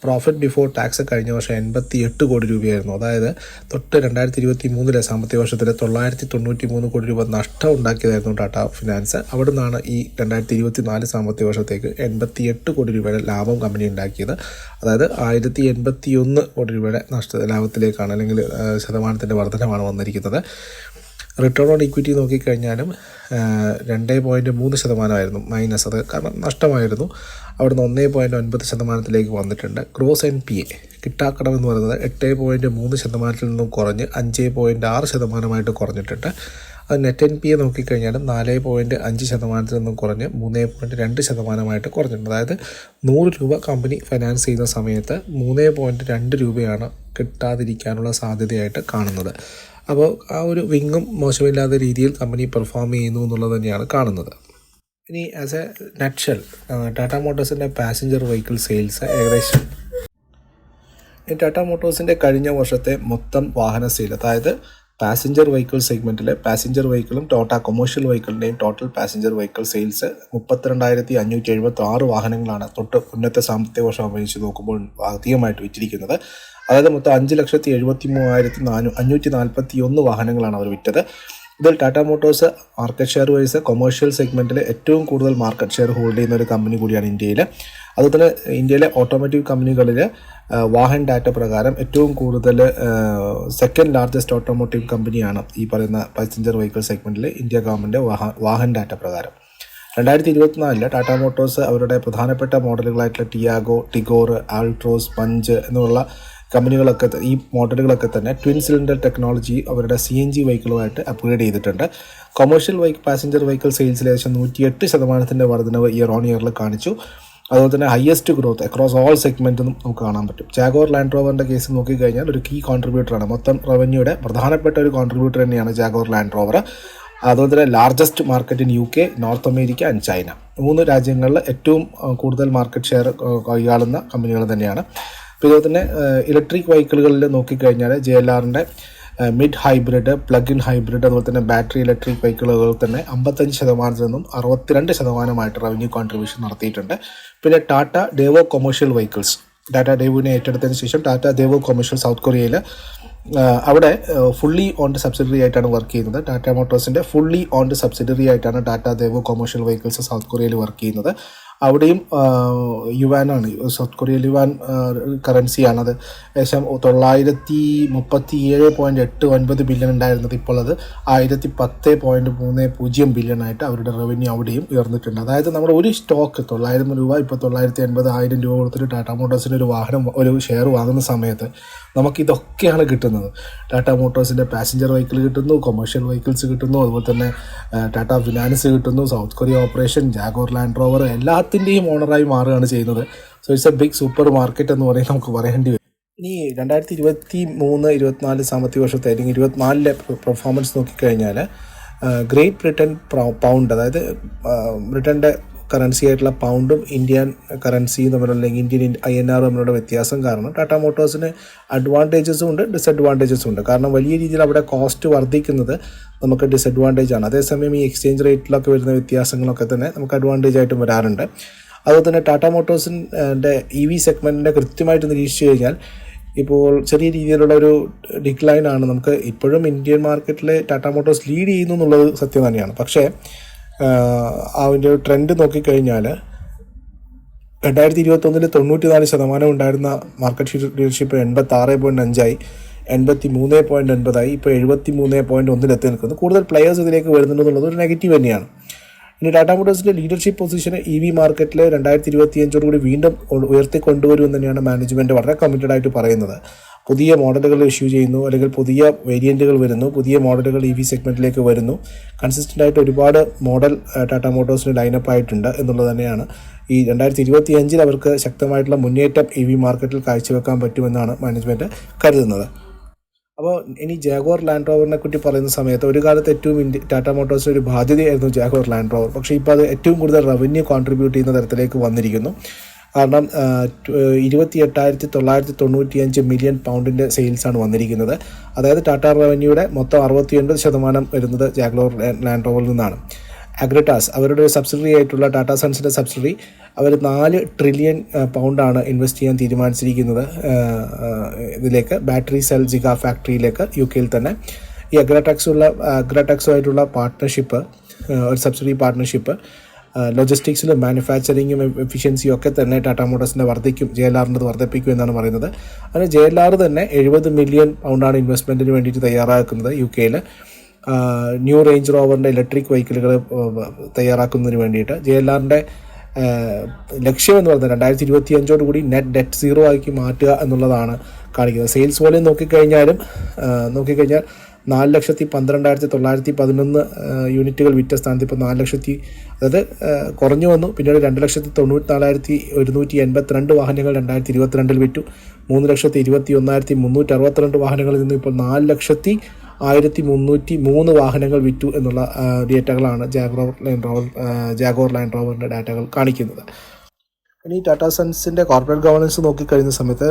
പ്രോഫിറ്റ് ബിഫോർ ടാക്സ് കഴിഞ്ഞ വർഷം എൺപത്തി എട്ട് കോടി രൂപയായിരുന്നു. അതായത് തൊട്ട് രണ്ടായിരത്തി ഇരുപത്തി മൂന്നിലെ സാമ്പത്തിക വർഷത്തിലെ തൊള്ളായിരത്തി തൊണ്ണൂറ്റി മൂന്ന് കോടി രൂപ നഷ്ടം ഉണ്ടാക്കിയതായിരുന്നു ടാറ്റ ഫിനാൻസ്. അവിടെ നിന്നാണ് ഈ രണ്ടായിരത്തി ഇരുപത്തി നാല് സാമ്പത്തിക വർഷത്തേക്ക് എൺപത്തി എട്ട് കോടി രൂപയുടെ ലാഭം കമ്പനി ഉണ്ടാക്കിയത്. അതായത് ആയിരത്തി എൺപത്തി ഒന്ന് കോടി രൂപയുടെ നഷ്ട ലാഭത്തിലേക്കാണ് അല്ലെങ്കിൽ ശതമാനത്തിന്റെ വർധനമാണ് വന്നിരിക്കുന്നത്. റിട്ടേൺ ഓൺ ഇക്വിറ്റി നോക്കിക്കഴിഞ്ഞാലും രണ്ട് പോയിന്റ് മൂന്ന് ശതമാനമായിരുന്നു മൈനസ് അത് കാരണം നഷ്ടമായിരുന്നു. അവിടുന്ന് ഒന്നേ പോയിന്റ് ഒൻപത് ശതമാനത്തിലേക്ക് വന്നിട്ടുണ്ട്. ക്രോസ് എൻ പി എ കിട്ടാക്കടം എന്ന് പറയുന്നത് എട്ട് പോയിന്റ് മൂന്ന് ശതമാനത്തിൽ നിന്നും കുറഞ്ഞ് അഞ്ച് പോയിന്റ് ആറ് ശതമാനമായിട്ട് കുറഞ്ഞിട്ടുണ്ട്. അത് നെറ്റ് എൻ പി എ നോക്കിക്കഴിഞ്ഞാലും നാല് പോയിന്റ് അഞ്ച് ശതമാനത്തിൽ നിന്നും കുറഞ്ഞ് മൂന്ന് പോയിന്റ് രണ്ട് ശതമാനമായിട്ട് കുറഞ്ഞിട്ടുണ്ട്. അതായത് നൂറ് രൂപ കമ്പനി ഫൈനാൻസ് ചെയ്യുന്ന സമയത്ത് മൂന്ന് പോയിന്റ് രണ്ട് രൂപയാണ് കിട്ടാതിരിക്കാനുള്ള സാധ്യതയായിട്ട് കാണുന്നത്. അപ്പോൾ ആ ഒരു വിങ്ങും മോശമില്ലാത്ത രീതിയിൽ കമ്പനി പെർഫോം ചെയ്യുന്നു എന്നുള്ളത് തന്നെയാണ് കാണുന്നത്. ഇനി ആസ് എ നട്ഷൽ ടാറ്റ മോട്ടോഴ്സിന്റെ പാസഞ്ചർ വെഹിക്കിൾ സെയിൽസ് ഏകദേശം. ടാറ്റ മോട്ടോഴ്സിന്റെ കഴിഞ്ഞ വർഷത്തെ മൊത്തം വാഹന സെയിൽ അതായത് പാസഞ്ചർ വെഹിക്കിൾ സെഗ്മെന്റിലെ പാസഞ്ചർ വെഹിക്കിളും ടോട്ട കൊമേഴ്ഷ്യൽ വെഹിക്കിളിന്റെയും ടോട്ടൽ പാസഞ്ചർ വെഹിക്കിൾ സെയിൽസ് മുപ്പത്തിരണ്ടായിരത്തി അഞ്ഞൂറ്റി എഴുപത്തി ആറ് വാഹനങ്ങളാണ് തൊട്ട് മുന്നത്തെ സാമ്പത്തിക വർഷം അപേക്ഷിച്ച് നോക്കുമ്പോൾ അധികമായിട്ട് വിറ്റിരിക്കുന്നത് അതായത് മൊത്തം അഞ്ച് ലക്ഷത്തി എഴുപത്തി മൂവായിരത്തി നാനൂ അഞ്ഞൂറ്റി നാൽപ്പത്തി ഒന്ന് വാഹനങ്ങളാണ് അവർ വിറ്റത്. ഇതിൽ Tata Motors market share wise commercial സെഗ്മെന്റിൽ ഏറ്റവും കൂടുതൽ മാർക്കറ്റ് ഷെയർ ഹോൾഡ് ചെയ്യുന്ന ഒരു കമ്പനി കൂടിയാണ് ഇന്ത്യയിൽ അതുപോലെ തന്നെ ഇന്ത്യയിലെ ഓട്ടോമോട്ടീവ് കമ്പനികളിൽ വാഹൻ ഡാറ്റ പ്രകാരം ഏറ്റവും കൂടുതൽ സെക്കൻഡ് ലാർജസ്റ്റ് ഓട്ടോമോട്ടീവ് കമ്പനിയാണ് ഈ പറയുന്ന പാസഞ്ചർ വെഹിക്കിൾ സെഗ്മെന്റിൽ ഇന്ത്യ ഗവൺമെന്റ് വാഹൻ ഡാറ്റ പ്രകാരം. രണ്ടായിരത്തി ഇരുപത്തിനാലിൽ ടാറ്റ മോട്ടോഴ്സ് അവരുടെ പ്രധാനപ്പെട്ട മോഡലുകളായിട്ടുള്ള ടിയാഗോ ടിഗോർ ആൾട്രോസ് പഞ്ച് എന്നുള്ള കമ്പനികളൊക്കെ ഈ മോഡലുകളൊക്കെ തന്നെ ട്വിൻ സിലിണ്ടർ ടെക്നോളജി അവരുടെ സി എൻ ജി വെഹിക്കിളുമായിട്ട് അപ്ഗ്രേഡ് ചെയ്തിട്ടുണ്ട്. കൊമേഴ്ഷ്യൽ വെഹിക്കിൾ പാസഞ്ചർ വെഹിക്കിൾ സെയിൽസിൽ ഏകദേശം നൂറ്റിയെട്ട് ശതമാനത്തിന്റെ വർധനവ് ഇയർ ഓൺ ഇയറിൽ കാണിച്ചു. അതുപോലെ തന്നെ ഹയസ്റ്റ് ഗ്രോത്ത് അക്രോസ് ഓൾ സെഗ്മെന്റും നമുക്ക് കാണാൻ പറ്റും. ജാഗോർ ലാൻഡ് റോവറിന്റെ കേസ് നോക്കിക്കഴിഞ്ഞാൽ ഒരു കീ കോൺട്രിബ്യൂട്ടറാണ് മൊത്തം റവന്യൂയുടെ പ്രധാനപ്പെട്ട ഒരു കോൺട്രിബ്യൂട്ടർ തന്നെയാണ് ജാഗോർ ലാൻഡ് റോവർ അതുപോലെ തന്നെ largest market in U K North America and China മൂന്ന് രാജ്യങ്ങളിൽ ഏറ്റവും കൂടുതൽ മാർക്കറ്റ് ഷെയർ കൈകാളുന്ന കമ്പനികൾ തന്നെയാണ്. അപ്പോൾ ഇതുപോലെ തന്നെ ഇലക്ട്രിക് വെഹിക്കിളുകളിൽ നോക്കിക്കഴിഞ്ഞാൽ ജെ എൽ ആറിന്റെ mild hybrid plug in hybrid അതുപോലെ തന്നെ ബാറ്ററി ഇലക്ട്രിക് വെഹിക്കിളുകൾ തന്നെ അമ്പത്തഞ്ച് ശതമാനത്തിൽ നിന്നും അറുപത്തിരണ്ട് ശതമാനമായിട്ട് റവന്യൂ കോൺട്രിബ്യൂഷൻ നടത്തിയിട്ടുണ്ട്. പിന്നെ Tata Daewoo commercial vehicles Tata ഡേവുവിനെ ഏറ്റെടുത്തതിന് ശേഷം ടാറ്റ ഡേവോ കൊമേഴ്ഷ്യൽ സൗത്ത് കൊറിയയിൽ അവിടെ ഫുള്ളി ഓൺഡ് സബ്സിഡറി ആയിട്ടാണ് വർക്ക് ചെയ്യുന്നത്. ടാറ്റ മോട്ടോഴ്സിന്റെ ഫുള്ളി ഓൺഡ് സബ്സിഡറി ആയിട്ടാണ് Tata Daewoo commercial vehicles South കൊറിയയിൽ വർക്ക് ചെയ്യുന്നത്. അവിടെയും യുവാനാണ് സൗത്ത് കൊറിയയിൽ യുവാൻ കറൻസിയാണത്. ഏകദേശം തൊള്ളായിരത്തി മുപ്പത്തി ഏഴ് പോയിന്റ് എട്ട് ഒൻപത് ബില്യൺ ഉണ്ടായിരുന്നത് ഇപ്പോൾ അത് ആയിരത്തി പത്ത് പോയിന്റ് മൂന്ന് പൂജ്യം ബില്യൺ ആയിട്ട് അവരുടെ റവന്യൂ അവിടെയും ഉയർന്നിട്ടുണ്ട്. അതായത് നമ്മുടെ ഒരു സ്റ്റോക്ക് തൊള്ളായിരം രൂപ ഇപ്പോൾ തൊള്ളായിരത്തി എൺപത് ആയിരം രൂപ കൊടുത്തിട്ട് ടാറ്റ മോട്ടോഴ്സിന്റെ ഒരു വാഹനം ഒരു ഷെയർ വാങ്ങുന്ന സമയത്ത് നമുക്ക് ഇതൊക്കെയാണ് കിട്ടുന്നത്. ടാറ്റ മോട്ടോഴ്സിന്റെ പാസഞ്ചർ വെഹിക്കിൾ കിട്ടുന്നു കൊമേഴ്ഷ്യൽ വെഹിക്കിൾസ് കിട്ടുന്നു അതുപോലെ തന്നെ ടാറ്റ ഫിനാൻസ് കിട്ടുന്നു South Korea operation Jaguar Land Rover എല്ലാത്തിന്റെയും ഓണറായി മാറുകയാണ് ചെയ്യുന്നത്. So it's a big super market എന്ന് പറയും നമുക്ക് പറയേണ്ടി വരും. ഇനി രണ്ടായിരത്തി ഇരുപത്തി മൂന്ന് ഇരുപത്തിനാല് സാമ്പത്തിക വർഷത്തെ അല്ലെങ്കിൽ ഇരുപത്തിനാലിലെ പെർഫോമൻസ് നോക്കിക്കഴിഞ്ഞാൽ ഗ്രേറ്റ് ബ്രിട്ടൻ പൗണ്ട് അതായത് ബ്രിട്ടന്റെ കറൻസി ആയിട്ടുള്ള പൗണ്ടും ഇന്ത്യൻ കറൻസിയും തമ്മിലുള്ള അല്ലെങ്കിൽ ഇന്ത്യൻ ഐ എൻ ആർ തമ്മിലുള്ള വ്യത്യാസം കാരണം ടാറ്റ മോട്ടോഴ്സിന് അഡ്വാന്റേജസും ഉണ്ട് ഡിസഡ്വാന്റേജസും ഉണ്ട്. കാരണം വലിയ രീതിയിൽ അവിടെ കോസ്റ്റ് വർദ്ധിക്കുന്നത് നമുക്ക് ഡിസഡ്വാന്റേജ് ആണ്. അതേസമയം ഈ എക്സ്ചേഞ്ച് റേറ്റിലൊക്കെ വരുന്ന വ്യത്യാസങ്ങളൊക്കെ തന്നെ നമുക്ക് അഡ്വാന്റേജ് ആയിട്ടും വരാറുണ്ട്. അതുപോലെ തന്നെ ടാറ്റ മോട്ടോഴ്സിന്റെ ഇ വി സെഗ്മെന്റിനെ കൃത്യമായിട്ട് നിരീക്ഷിച്ചു കഴിഞ്ഞാൽ ഇപ്പോൾ ചെറിയ രീതിയിലുള്ള ഒരു ഡിക്ലൈൻ ആണ്. നമുക്ക് ഇപ്പോഴും ഇന്ത്യൻ മാർക്കറ്റിൽ ടാറ്റ മോട്ടോഴ്സ് ലീഡ് ചെയ്യുന്നു എന്നുള്ളത് സത്യം തന്നെയാണ്. പക്ഷേ അതിന്റെ ട്രെൻഡ് നോക്കിക്കഴിഞ്ഞാൽ രണ്ടായിരത്തി ഇരുപത്തൊന്നിൽ തൊണ്ണൂറ്റി നാല് ശതമാനം ഉണ്ടായിരുന്ന മാർക്കറ്റ് ലീഡർഷിപ്പ് എൺപത്തി ആറ് പോയിന്റ് അഞ്ചായി എൺപത്തി മൂന്ന് പോയിന്റ് ഒൻപതായി ഇപ്പോൾ എഴുപത്തി മൂന്ന് പോയിന്റ് ഒന്നിലെത്തി നിൽക്കുന്നു. കൂടുതൽ പ്ലെയേഴ്സ് ഇതിലേക്ക് വരുന്നുണ്ടെന്നുള്ളത് ഒരു നെഗറ്റീവ് തന്നെയാണ്. ഇനി ടാറ്റ മോട്ടോഴ്സിന്റെ ലീഡർഷിപ്പ് പൊസിഷനെ ഇ വി മാർക്കറ്റിൽ രണ്ടായിരത്തി ഇരുപത്തി അഞ്ചോടുകൂടി വീണ്ടും ഉയർത്തിക്കൊണ്ടുവരുമെന്ന് തന്നെയാണ് മാനേജ്മെന്റ് വളരെ കമ്മിറ്റഡ് ആയിട്ട് പറയുന്നത്. പുതിയ മോഡലുകൾ ഇഷ്യൂ ചെയ്യുന്നു അല്ലെങ്കിൽ പുതിയ വേരിയന്റുകൾ വരുന്നു പുതിയ മോഡലുകൾ ഇ വി സെഗ്മെന്റിലേക്ക് വരുന്നു. കൺസിസ്റ്റന്റ് ആയിട്ട് ഒരുപാട് മോഡൽ ടാറ്റ മോട്ടോഴ്സിന് ലൈനപ്പ് ആയിട്ടുണ്ട് എന്നുള്ളത് തന്നെയാണ്. ഈ രണ്ടായിരത്തി ഇരുപത്തി അഞ്ചിൽ അവർക്ക് ശക്തമായിട്ടുള്ള മുന്നേറ്റം ഇ വി മാർക്കറ്റിൽ കാഴ്ചവെക്കാൻ പറ്റുമെന്നാണ് മാനേജ്മെന്റ് കരുതുന്നത്. അപ്പോൾ ഇനി ജാഗോർ ലാൻഡ് റോവറിനെ കുറ്റി പറയുന്ന സമയത്ത് ഒരു കാലത്ത് ഏറ്റവും ഇന്ത്യ ടാറ്റ മോട്ടോഴ്സിന്റെ ഒരു ബാധ്യതയായിരുന്നു ജാഗോർ ലാൻഡ് റോവർ പക്ഷേ ഇപ്പോൾ അത് ഏറ്റവും കൂടുതൽ റവന്യൂ കോൺട്രിബ്യൂട്ട് ചെയ്യുന്ന തരത്തിലേക്ക് വന്നിരിക്കുന്നു. കാരണം ഇരുപത്തി എട്ടായിരത്തി തൊള്ളായിരത്തി തൊണ്ണൂറ്റിയഞ്ച് മില്യൺ പൗണ്ടിന്റെ സെയിൽസാണ് വന്നിരിക്കുന്നത്. അതായത് ടാറ്റ റവന്യൂയുടെ മൊത്തം അറുപത്തി ഒൻപത് ശതമാനം വരുന്നത് ജാഗ്ലോർ ലാൻഡ് റോവറിൽ നിന്നാണ്. അഗ്രറ്റാസ് അവരുടെ ഒരു സബ്സിഡറി ആയിട്ടുള്ള ടാറ്റ സൺസിന്റെ സബ്സിഡറി അവർ നാല് ട്രില്യൺ പൗണ്ടാണ് ഇൻവെസ്റ്റ് ചെയ്യാൻ തീരുമാനിച്ചിരിക്കുന്നത് ഇതിലേക്ക് ബാറ്ററി സെൽ ജിഗ ഫാക്ടറിയിലേക്ക് യു കെയിൽ തന്നെ. ഈ അഗ്രടാക്സുള്ള അഗ്രടാക്സുമായിട്ടുള്ള പാർട്ട്ണർഷിപ്പ് ഒരു സബ്സിഡി പാർട്ട്ണർഷിപ്പ് ലോജിസ്റ്റിക്സിലും മാനുഫാക്ചറിങ്ങും എഫിഷ്യൻസിയും ഒക്കെ തന്നെ ടാറ്റ മോട്ടോഴ്സിനെ വർദ്ധിക്കും ജെ എൽ ആറിന്റെ വർദ്ധിപ്പിക്കും എന്നാണ് പറയുന്നത്. അങ്ങനെ ജെ എൽ ആർ തന്നെ എഴുപത് മില്യൺ പൗണ്ടാണ് ഇൻവെസ്റ്റ്മെന്റിന് വേണ്ടിയിട്ട് തയ്യാറാക്കുന്നത് യു കെയിൽ ന്യൂ റേഞ്ച് റോവറിന്റെ ഇലക്ട്രിക് വെഹിക്കിളുകൾ തയ്യാറാക്കുന്നതിന് വേണ്ടിയിട്ട്. ജെ എൽ ആറിന്റെ ലക്ഷ്യം എന്ന് പറയുന്നത് രണ്ടായിരത്തി ഇരുപത്തി അഞ്ചോട് കൂടി നെറ്റ് ഡെറ്റ് സീറോ ആക്കി മാറ്റുക എന്നുള്ളതാണ് കാണിക്കുന്നത്. സെയിൽസ് വോളിയം നോക്കിക്കഴിഞ്ഞാലും നോക്കിക്കഴിഞ്ഞാൽ നാല് ലക്ഷത്തി പന്ത്രണ്ടായിരത്തി തൊള്ളായിരത്തി പതിനൊന്ന് യൂണിറ്റുകൾ വിറ്റ സ്ഥാനത്ത് ഇപ്പോൾ നാല് ലക്ഷത്തി അതായത് കുറഞ്ഞു വന്നു. പിന്നീട് രണ്ട് ലക്ഷത്തി തൊണ്ണൂറ്റി നാലായിരത്തി ഒരുന്നൂറ്റി എൺപത്തിരണ്ട് വാഹനങ്ങൾ രണ്ടായിരത്തി ഇരുപത്തിരണ്ടിൽ വിറ്റു. മൂന്ന് ലക്ഷത്തി ഇരുപത്തി ഒന്നായിരത്തി മുന്നൂറ്റി അറുപത്തിരണ്ട് വാഹനങ്ങളിൽ നിന്ന് ഇപ്പോൾ നാല് ലക്ഷത്തി ആയിരത്തി മുന്നൂറ്റി മൂന്ന് വാഹനങ്ങൾ വിറ്റു എന്നുള്ള ഡേറ്റകളാണ് Jaguar Land Rover Jaguar Land റോവറിന്റെ ഡാറ്റകൾ കാണിക്കുന്നത്. ഇനി ടാറ്റ സൺസിന്റെ കോർപ്പറേറ്റ് ഗവർണൻസ് നോക്കിക്കഴിഞ്ഞ സമയത്ത്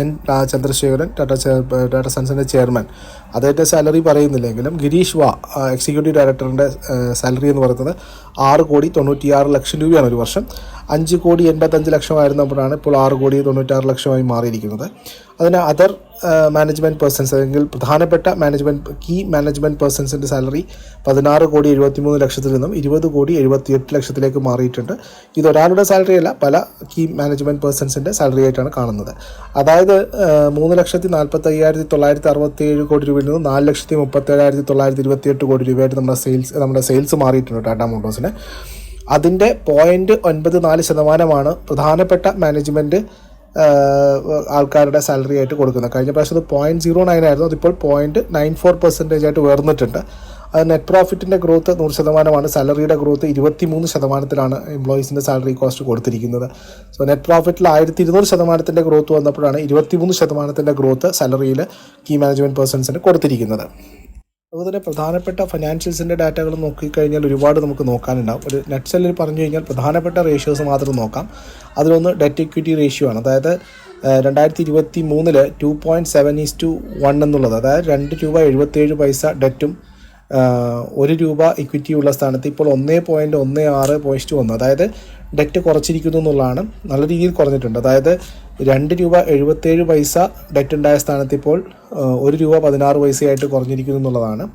എൻ ചന്ദ്രശേഖരൻ ടാറ്റ ടാറ്റ സൺസിന്റെ ചെയർമാൻ അദ്ദേഹത്തെ സാലറി പറയുന്നില്ലെങ്കിലും ഗിരീഷ് വാ എക്സിക്യൂട്ടീവ് ഡയറക്ടറിന്റെ സാലറി എന്ന് പറയുന്നത് ആറ് കോടി തൊണ്ണൂറ്റിയാറ് ലക്ഷം രൂപയാണ് ഒരു വർഷം. അഞ്ച് കോടി എൺപത്തഞ്ച് ലക്ഷമായിരുന്നപ്പോഴാണ് ഇപ്പോൾ ആറ് കോടി തൊണ്ണൂറ്റാറ് ലക്ഷമായി മാറിയിരിക്കുന്നത്. അതിന് അതർ മാനേജ്മെന്റ് പേഴ്സൺസ് അല്ലെങ്കിൽ പ്രധാനപ്പെട്ട മാനേജ്മെന്റ് കീ മാനേജ്മെന്റ് പേഴ്സൺസിന്റെ സാലറി പതിനാറ് കോടി എഴുപത്തിമൂന്ന് ലക്ഷത്തിൽ നിന്നും ഇരുപത് കോടി എഴുപത്തിയെട്ട് ലക്ഷത്തിലേക്ക് മാറിയിട്ടുണ്ട്. ഇതൊരാളുടെ സാലറി അല്ല പല കീ മാനേജ്മെന്റ് പേഴ്സൺസിന്റെ സാലറി ആയിട്ടാണ് കാണുന്നത്. അതായത് മൂന്ന് ലക്ഷത്തി നാൽപ്പത്തി അയ്യായിരത്തി തൊള്ളായിരത്തി അറുപത്തി ഏഴ് കോടി രൂപയിൽ നിന്നും നാല് ലക്ഷത്തി മുപ്പത്തേഴായിരത്തി തൊള്ളായിരത്തി ഇരുപത്തിയെട്ട് കോടി രൂപയായിട്ട് നമ്മുടെ സെയിൽസ് നമ്മുടെ സെയിൽസ് മാറിയിട്ടുണ്ട് ടാറ്റ മോട്ടോഴ്സിന് അതിന്റെ പോയിന്റ് ഒൻപത് നാല് ശതമാനമാണ് പ്രധാനപ്പെട്ട മാനേജ്മെന്റ് ആൾക്കാരുടെ സാലറി ആയിട്ട് കൊടുക്കുന്നത്. കഴിഞ്ഞ പ്രാവശ്യം അത് പോയിന്റ് സീറോ നയൻ ആയിരുന്നു. അതിപ്പോൾ പോയിന്റ് നയൻ ഫോർ പെർസെന്റേജ് ആയിട്ട് ഉയർന്നിട്ടുണ്ട്. അത് നെറ്റ് പ്രോഫിറ്റിന്റെ ഗ്രോത്ത് നൂറ് ശതമാനമാണ്. സാലറിയുടെ ഗ്രോത്ത് ഇരുപത്തി മൂന്ന് ശതമാനത്തിലാണ് എംപ്ലോയീസിന്റെ സാലറി കോസ്റ്റ് കൊടുത്തിരിക്കുന്നത്. സോ നെറ്റ് പ്രോഫിറ്റിൽ ആയിരത്തി ഇരുന്നൂറ് ശതമാനത്തിന്റെ ഗ്രോത്ത് വന്നപ്പോഴാണ് ഇരുപത്തി മൂന്ന് ശതമാനത്തിന്റെ ഗ്രോത്ത് സാലറിയിൽ കീ മാനേജ്മെന്റ് പേഴ്സൺസിന് കൊടുത്തിരിക്കുന്നത്. അതുപോലെ പ്രധാനപ്പെട്ട ഫിനാൻഷ്യൽസിന്റെ ഡാറ്റകൾ നോക്കിക്കഴിഞ്ഞാൽ ഒരുപാട് നമുക്ക് നോക്കാനുണ്ടാവും. ഒരു നെറ്റ് സെല്ലിൽ പറഞ്ഞു കഴിഞ്ഞാൽ പ്രധാനപ്പെട്ട റേഷ്യോസ് മാത്രം നോക്കാം. അതിലൊന്ന് ഡെറ്റ് ഇക്വിറ്റി റേഷ്യോ ആണ്. അതായത് രണ്ടായിരത്തി ഇരുപത്തി മൂന്നിൽ two point seven is to one എന്നുള്ളത്. അതായത് രണ്ട് രൂപ എഴുപത്തേഴ് പൈസ ഡെറ്റും ഒരു രൂപ ഇക്വിറ്റി ഉള്ള സ്ഥാനത്ത് ഇപ്പോൾ ഒന്നേ പോയിന്റ് ഒന്ന് ആറ് പോയിന്റ് ഒന്ന്. അതായത് ഡെറ്റ് കുറച്ചിരിക്കുന്നു എന്നുള്ളതാണ്. നല്ല രീതിയിൽ കുറഞ്ഞിട്ടുണ്ട്. അതായത് രണ്ട് രൂപ എഴുപത്തേഴ് പൈസ ഡെറ്റ് ഉണ്ടായ സ്ഥാനത്ത് ഇപ്പോൾ ഒരു രൂപ പതിനാറ് പൈസയായിട്ട് കുറഞ്ഞിരിക്കുന്നു എന്നുള്ളതാണ്.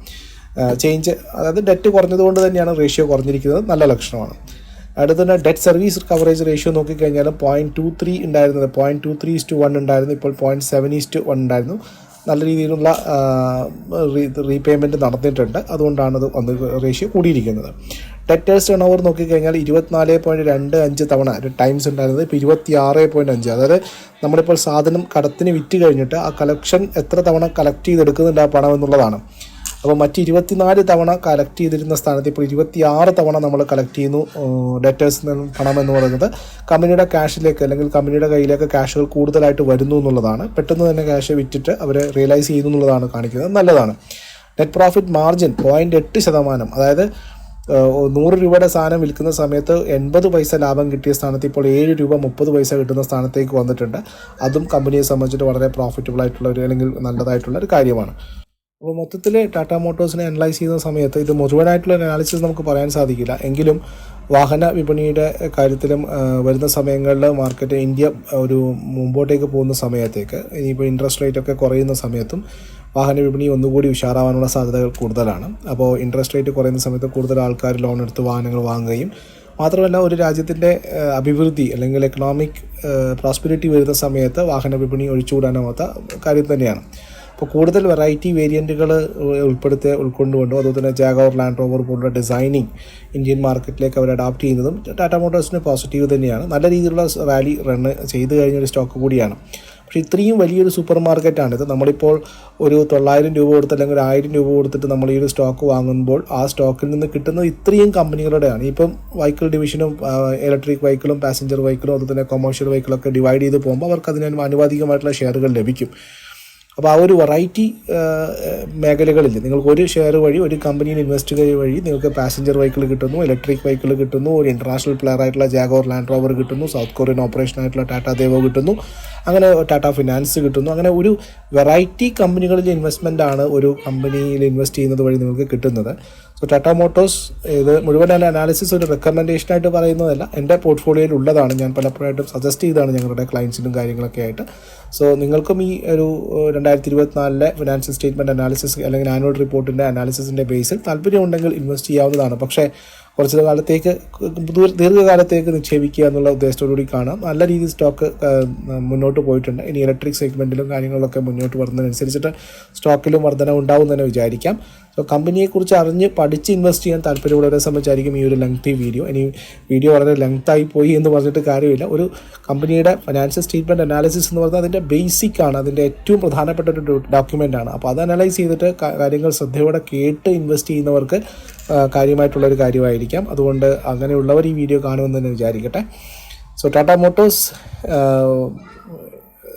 ചേഞ്ച് അതായത് ഡെറ്റ് കുറഞ്ഞതുകൊണ്ട് തന്നെയാണ് റേഷ്യോ കുറഞ്ഞിരിക്കുന്നത്. നല്ല ലക്ഷണമാണ്. അടുത്ത തന്നെ ഡെറ്റ് സർവീസ് കവറേജ് റേഷ്യോ നോക്കിക്കഴിഞ്ഞാൽ പോയിന്റ് ടു ത്രീ ഉണ്ടായിരുന്നത്. Point two three is to one ഉണ്ടായിരുന്നു. ഇപ്പോൾ പോയിന്റ് സെവൻ ഈസ്റ്റ് വൺ ഉണ്ടായിരുന്നു. നല്ല രീതിയിലുള്ള റീപേയ്മെന്റ് നടന്നിട്ടുണ്ട്. അതുകൊണ്ടാണ് അത് വന്ന് റേഷ്യോ കൂടിയിരിക്കുന്നത്. ഡെറ്റേഴ്സ് ടേൺ ഓവർ നോക്കിക്കഴിഞ്ഞാൽ ഇരുപത്തിനാല് പോയിന്റ് രണ്ട് അഞ്ച് തവണ ടൈംസ് ഉണ്ടായിരുന്നത്. ഇപ്പോൾ ഇരുപത്തി ആറ് പോയിന്റ് അഞ്ച്. അതായത് നമ്മളിപ്പോൾ സാധനം കടത്തിന് വിറ്റ് കഴിഞ്ഞിട്ട് ആ കളക്ഷൻ എത്ര തവണ കളക്ട് ചെയ്തെടുക്കുന്നുണ്ട് ആ പണം എന്നുള്ളതാണ്. അപ്പോൾ മറ്റ് ഇരുപത്തിനാല് തവണ കളക്ട് ചെയ്തിരുന്ന സ്ഥാനത്ത് ഇപ്പോൾ ഇരുപത്തിയാറ് തവണ നമ്മൾ കളക്ട് ചെയ്യുന്നു ഡെറ്റേഴ്സ് പണം എന്ന് പറയുന്നത്. കമ്പനിയുടെ ക്യാഷിലേക്ക് അല്ലെങ്കിൽ കമ്പനിയുടെ കയ്യിലേക്ക് ക്യാഷുകൾ കൂടുതലായിട്ട് വരുന്നു എന്നുള്ളതാണ്. പെട്ടെന്ന് തന്നെ ക്യാഷ് വിറ്റിട്ട് അവർ റിയലൈസ് ചെയ്യുന്നു എന്നുള്ളതാണ് കാണിക്കുന്നത്. നല്ലതാണ്. നെറ്റ് പ്രോഫിറ്റ് മാർജിൻ പോയിന്റ് എട്ട് ശതമാനം അതായത് നൂറ് രൂപയുടെ സാധനം വിൽക്കുന്ന സമയത്ത് എൺപത് പൈസ ലാഭം കിട്ടിയ സ്ഥാനത്ത് ഇപ്പോൾ ഏഴ് രൂപ മുപ്പത് പൈസ കിട്ടുന്ന സ്ഥാനത്തേക്ക് വന്നിട്ടുണ്ട്. അതും കമ്പനിയെ സംബന്ധിച്ചിട്ട് വളരെ പ്രോഫിറ്റബിൾ ആയിട്ടുള്ള ഒരു അല്ലെങ്കിൽ നല്ലതായിട്ടുള്ള ഒരു കാര്യമാണ്. അപ്പോൾ മൊത്തത്തിൽ ടാറ്റ മോട്ടോഴ്സിനെ അനലൈസ് ചെയ്യുന്ന സമയത്ത് ഇത് മുഴുവനായിട്ടുള്ള അനാലിസിസ് നമുക്ക് പറയാൻ സാധിക്കില്ല. എങ്കിലും വാഹന വിപണിയുടെ കാര്യത്തിലും വരുന്ന സമയങ്ങളിൽ മാർക്കറ്റ് ഇന്ത്യ ഒരു മുമ്പോട്ടേക്ക് പോകുന്ന സമയത്തേക്ക് ഇനിയിപ്പോൾ ഇൻട്രസ്റ്റ് റേറ്റ് ഒക്കെ കുറയുന്ന സമയത്തും വാഹന വിപണി ഒന്നുകൂടി ഉഷാറാവാനുള്ള സാധ്യതകൾ കൂടുതലാണ്. അപ്പോൾ ഇൻട്രസ്റ്റ് റേറ്റ് കുറയുന്ന സമയത്ത് കൂടുതൽ ആൾക്കാർ ലോൺ എടുത്ത് വാഹനങ്ങൾ വാങ്ങുകയും മാത്രമല്ല ഒരു രാജ്യത്തിന്റെ അഭിവൃദ്ധി അല്ലെങ്കിൽ എക്കണോമിക് പ്രോസ്പെരിറ്റി വരുന്ന സമയത്ത് വാഹന വിപണി ഒഴിച്ചുകൂടാനാവാത്ത കാര്യം തന്നെയാണ്. അപ്പോൾ കൂടുതൽ വെറൈറ്റി വേരിയന്റുകൾ ഉൾപ്പെടുത്തി ഉൾക്കൊണ്ടുകൊണ്ടും അതുപോലെ തന്നെ ജാഗോർ ലാൻഡ് റോവർ പോലുള്ള ഡിസൈനിങ് ഇന്ത്യൻ മാർക്കറ്റിലേക്ക് അവർ അഡാപ്റ്റ് ചെയ്യുന്നതും ടാറ്റ മോട്ടോഴ്സിന് പോസിറ്റീവ് തന്നെയാണ്. നല്ല രീതിയിലുള്ള റാലി റണ്ണ് ചെയ്തു കഴിഞ്ഞൊരു സ്റ്റോക്ക് കൂടിയാണ്. പക്ഷേ ഇത്രയും വലിയൊരു സൂപ്പർ മാർക്കറ്റാണിത് നമ്മളിപ്പോൾ ഒരു തൊള്ളായിരം രൂപ കൊടുത്ത് അല്ലെങ്കിൽ ഒരു ആയിരം രൂപ കൊടുത്തിട്ട് നമ്മൾ ഈ ഒരു സ്റ്റോക്ക് വാങ്ങുമ്പോൾ ആ സ്റ്റോക്കിൽ നിന്ന് കിട്ടുന്നത് ഇത്രയും കമ്പനികളുടെയാണ്. ഇപ്പം വെഹിക്കിൾ ഡിവിഷനും ഇലക്ട്രിക് വെഹിക്കിളും പാസഞ്ചർ വെഹിക്കിളും അതുപോലെ തന്നെ കൊമേഴ്ഷ്യൽ വെഹിക്കിളൊക്കെ ഡിവൈഡ് ചെയ്ത് പോകുമ്പോൾ അവർക്ക് അതിന് ആനുപാതികമായിട്ടുള്ള ഷെയറുകൾ ലഭിക്കും. അപ്പോൾ ആ ഒരു വെറൈറ്റി മേഖലകളിൽ നിങ്ങൾക്ക് ഒരു ഷെയർ വഴി ഒരു കമ്പനിയിൽ ഇൻവെസ്റ്റ് ചെയ്യുക വഴി നിങ്ങൾക്ക് പാസഞ്ചർ വെഹിക്കിൾ കിട്ടുന്നു ഇലക്ട്രിക് വെഹിക്കിൾ കിട്ടുന്നു ഒരു ഇന്റർനാഷണൽ പ്ലെയർ ആയിട്ടുള്ള ജാഗോർ ലാൻഡ് റോവർ കിട്ടുന്നു സൗത്ത് കൊറിയൻ ഓപ്പറേഷൻ ആയിട്ടുള്ള ടാറ്റ ദേവോ കിട്ടുന്നു. അങ്ങനെ ടാറ്റ ഫിനാൻസ് കിട്ടുന്നു. അങ്ങനെ ഒരു വെറൈറ്റി കമ്പനികളിൽ ഇൻവെസ്റ്റ്മെന്റ് ആണ് ഒരു കമ്പനിയിൽ ഇൻവെസ്റ്റ് ചെയ്യുന്നത് വഴി നിങ്ങൾക്ക് കിട്ടുന്നത്. സോ ടാറ്റ മോട്ടോഴ്സ് ഇത് മുഴുവൻ അനാലിസിസ് ഒരു റെക്കമെൻഡേഷൻ ആയിട്ട് പറയുന്നതല്ല. എന്റെ പോർട്ട്ഫോളിയോയിൽ ഉള്ളതാണ്. ഞാൻ പലപ്പോഴായിട്ടും സജസ്റ്റ് ചെയ്താണ് ഞങ്ങളുടെ ക്ലയൻസിനും കാര്യങ്ങളൊക്കെ ആയിട്ട്. സോ നിങ്ങൾക്കും ഈ ഒരു രണ്ടായിരത്തി ഇരുപത്തിനാലിലെ ഫിനാൻഷ്യൽ സ്റ്റേറ്റ്മെന്റ് അനാലിസിസ് അല്ലെങ്കിൽ ആനുവൽ റിപ്പോർട്ടിന്റെ അനാലിസിസിന്റെ ബേസിൽ താല്പര്യമുണ്ടെങ്കിൽ ഇൻവെസ്റ്റ് ചെയ്യാവുന്നതാണ്. പക്ഷേ കുറച്ച് കാലത്തേക്ക് ദീർഘകാലത്തേക്ക് നിക്ഷേപിക്കുക എന്നുള്ള ഉദ്ദേശത്തോടുകൂടി കാണാം. നല്ല രീതിയിൽ സ്റ്റോക്ക് മുന്നോട്ട് പോയിട്ടുണ്ട്. ഇനി ഇലക്ട്രിക് സെഗ്മെന്റിലും കാര്യങ്ങളിലൊക്കെ മുന്നോട്ട് വരുന്നതിനനുസരിച്ചിട്ട് സ്റ്റോക്കിലും വർധന ഉണ്ടാവും തന്നെ വിചാരിക്കാം. സോ കമ്പനിയെക്കുറിച്ച് അറിഞ്ഞ് പഠിച്ച് ഇൻവെസ്റ്റ് ചെയ്യാൻ താല്പര്യമുള്ളവരെ സംബന്ധിച്ചായിരിക്കും ഈ ഒരു ലെങ്തി വീഡിയോ ഇനി വീഡിയോ വളരെ ലെങ്തായി പോയി എന്ന് പറഞ്ഞിട്ട് കാര്യമില്ല. ഒരു കമ്പനിയുടെ ഫിനാൻഷ്യൽ സ്റ്റേറ്റ്മെന്റ് അനാലിസിസ് എന്ന് പറഞ്ഞാൽ അതിന്റെ ബേസിക് ആണ്. അതിന്റെ ഏറ്റവും പ്രധാനപ്പെട്ട ഒരു ഡോക്യുമെന്റ് ആണ്. അപ്പോൾ അത് അനലൈസ് ചെയ്തിട്ട് കാര്യങ്ങൾ ശ്രദ്ധയോടെ കേട്ട് ഇൻവെസ്റ്റ് ചെയ്യുന്നവർക്ക് കാര്യമായിട്ടുള്ളൊരു കാര്യമായിരിക്കാം. അതുകൊണ്ട് അങ്ങനെയുള്ളവർ ഈ വീഡിയോ കാണുമെന്ന് തന്നെ വിചാരിക്കട്ടെ. സോ ടാറ്റ മോട്ടോഴ്സ്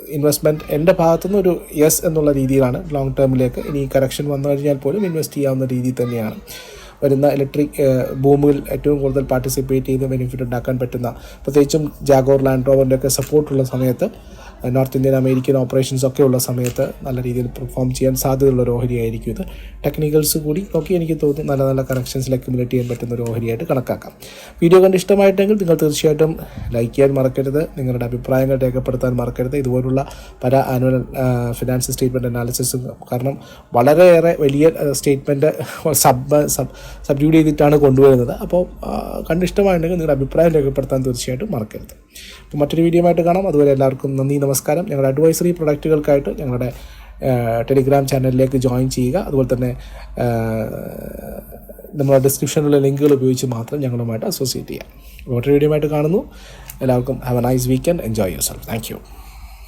ഇൻവെസ്റ്റ്മെന്റ് എന്റെ ഭാഗത്തുനിന്ന് ഒരു യെസ് എന്നുള്ള രീതിയിലാണ് ലോങ് ടേമിലേക്ക് ഇനി കറക്ഷൻ വന്നു കഴിഞ്ഞാൽ പോലും ഇൻവെസ്റ്റ് ചെയ്യാവുന്ന രീതി തന്നെയാണ്. വരുന്ന ഇലക്ട്രിക് ബൂമിൽ ഏറ്റവും കൂടുതൽ പാർട്ടിസിപ്പേറ്റ് ചെയ്ത് ബെനിഫിറ്റ് ഉണ്ടാക്കാൻ പറ്റുന്ന പ്രത്യേകിച്ചും ജാഗോർ ലാൻഡ് റോവറിന്റെ ഒക്കെ സപ്പോർട്ടുള്ള സമയത്ത് നോർത്ത് ഇന്ത്യൻ അമേരിക്കൻ ഓപ്പറേഷൻസ് ഒക്കെ ഉള്ള സമയത്ത് നല്ല രീതിയിൽ പെർഫോം ചെയ്യാൻ സാധ്യതയുള്ള ഒരു ഓഹരിയായിരിക്കും ഇത്. ടെക്നിക്കൽസ് കൂടി നോക്കി എനിക്ക് തോന്നുന്നു നല്ല നല്ല കണക്ഷൻസിൽ അക്യുമുലേറ്റ് ചെയ്യാൻ പറ്റുന്ന ഒരു ഓഹരിയായിട്ട് കണക്കാക്കാം. വീഡിയോ കണ്ട് ഇഷ്ടമായിട്ടെങ്കിൽ നിങ്ങൾ തീർച്ചയായിട്ടും ലൈക്ക് ചെയ്യാൻ മറക്കരുത്. നിങ്ങളുടെ അഭിപ്രായങ്ങൾ രേഖപ്പെടുത്താൻ മറക്കരുത്. ഇതുപോലുള്ള പല ആനുവൽ ഫിനാൻസ് സ്റ്റേറ്റ്മെന്റ് അനാലിസിസ് കാരണം വളരെയേറെ വലിയ സ്റ്റേറ്റ്മെന്റ് സബ് സബ് സബ്ഡ്യൂഡ് ചെയ്തിട്ടാണ് കൊണ്ടുവരുന്നത്. അപ്പോൾ കണ്ടിഷ്ടമായിട്ടുണ്ടെങ്കിൽ നിങ്ങളുടെ അഭിപ്രായം രേഖപ്പെടുത്താൻ തീർച്ചയായിട്ടും മറക്കരുത്. മറ്റൊരു വീഡിയോ ആയിട്ട് കാണാം. അതുപോലെ എല്ലാവർക്കും നന്ദി നമസ്കാരം. ഞങ്ങളുടെ അഡ്വൈസറി പ്രൊഡക്റ്റുകൾക്കായിട്ട് ഞങ്ങളുടെ ടെലിഗ്രാം ചാനലിലേക്ക് ജോയിൻ ചെയ്യുക. അതുപോലെ തന്നെ നമ്മുടെ ഡിസ്ക്രിപ്ഷനിലുള്ള ലിങ്കുകൾ ഉപയോഗിച്ച് മാത്രം ഞങ്ങളുമായിട്ട് അസോസിയേറ്റ് ചെയ്യാം മറ്റൊരു വീഡിയോ ആയിട്ട് കാണുന്നു. എല്ലാവർക്കും have a nice weekend enjoy yourself thank you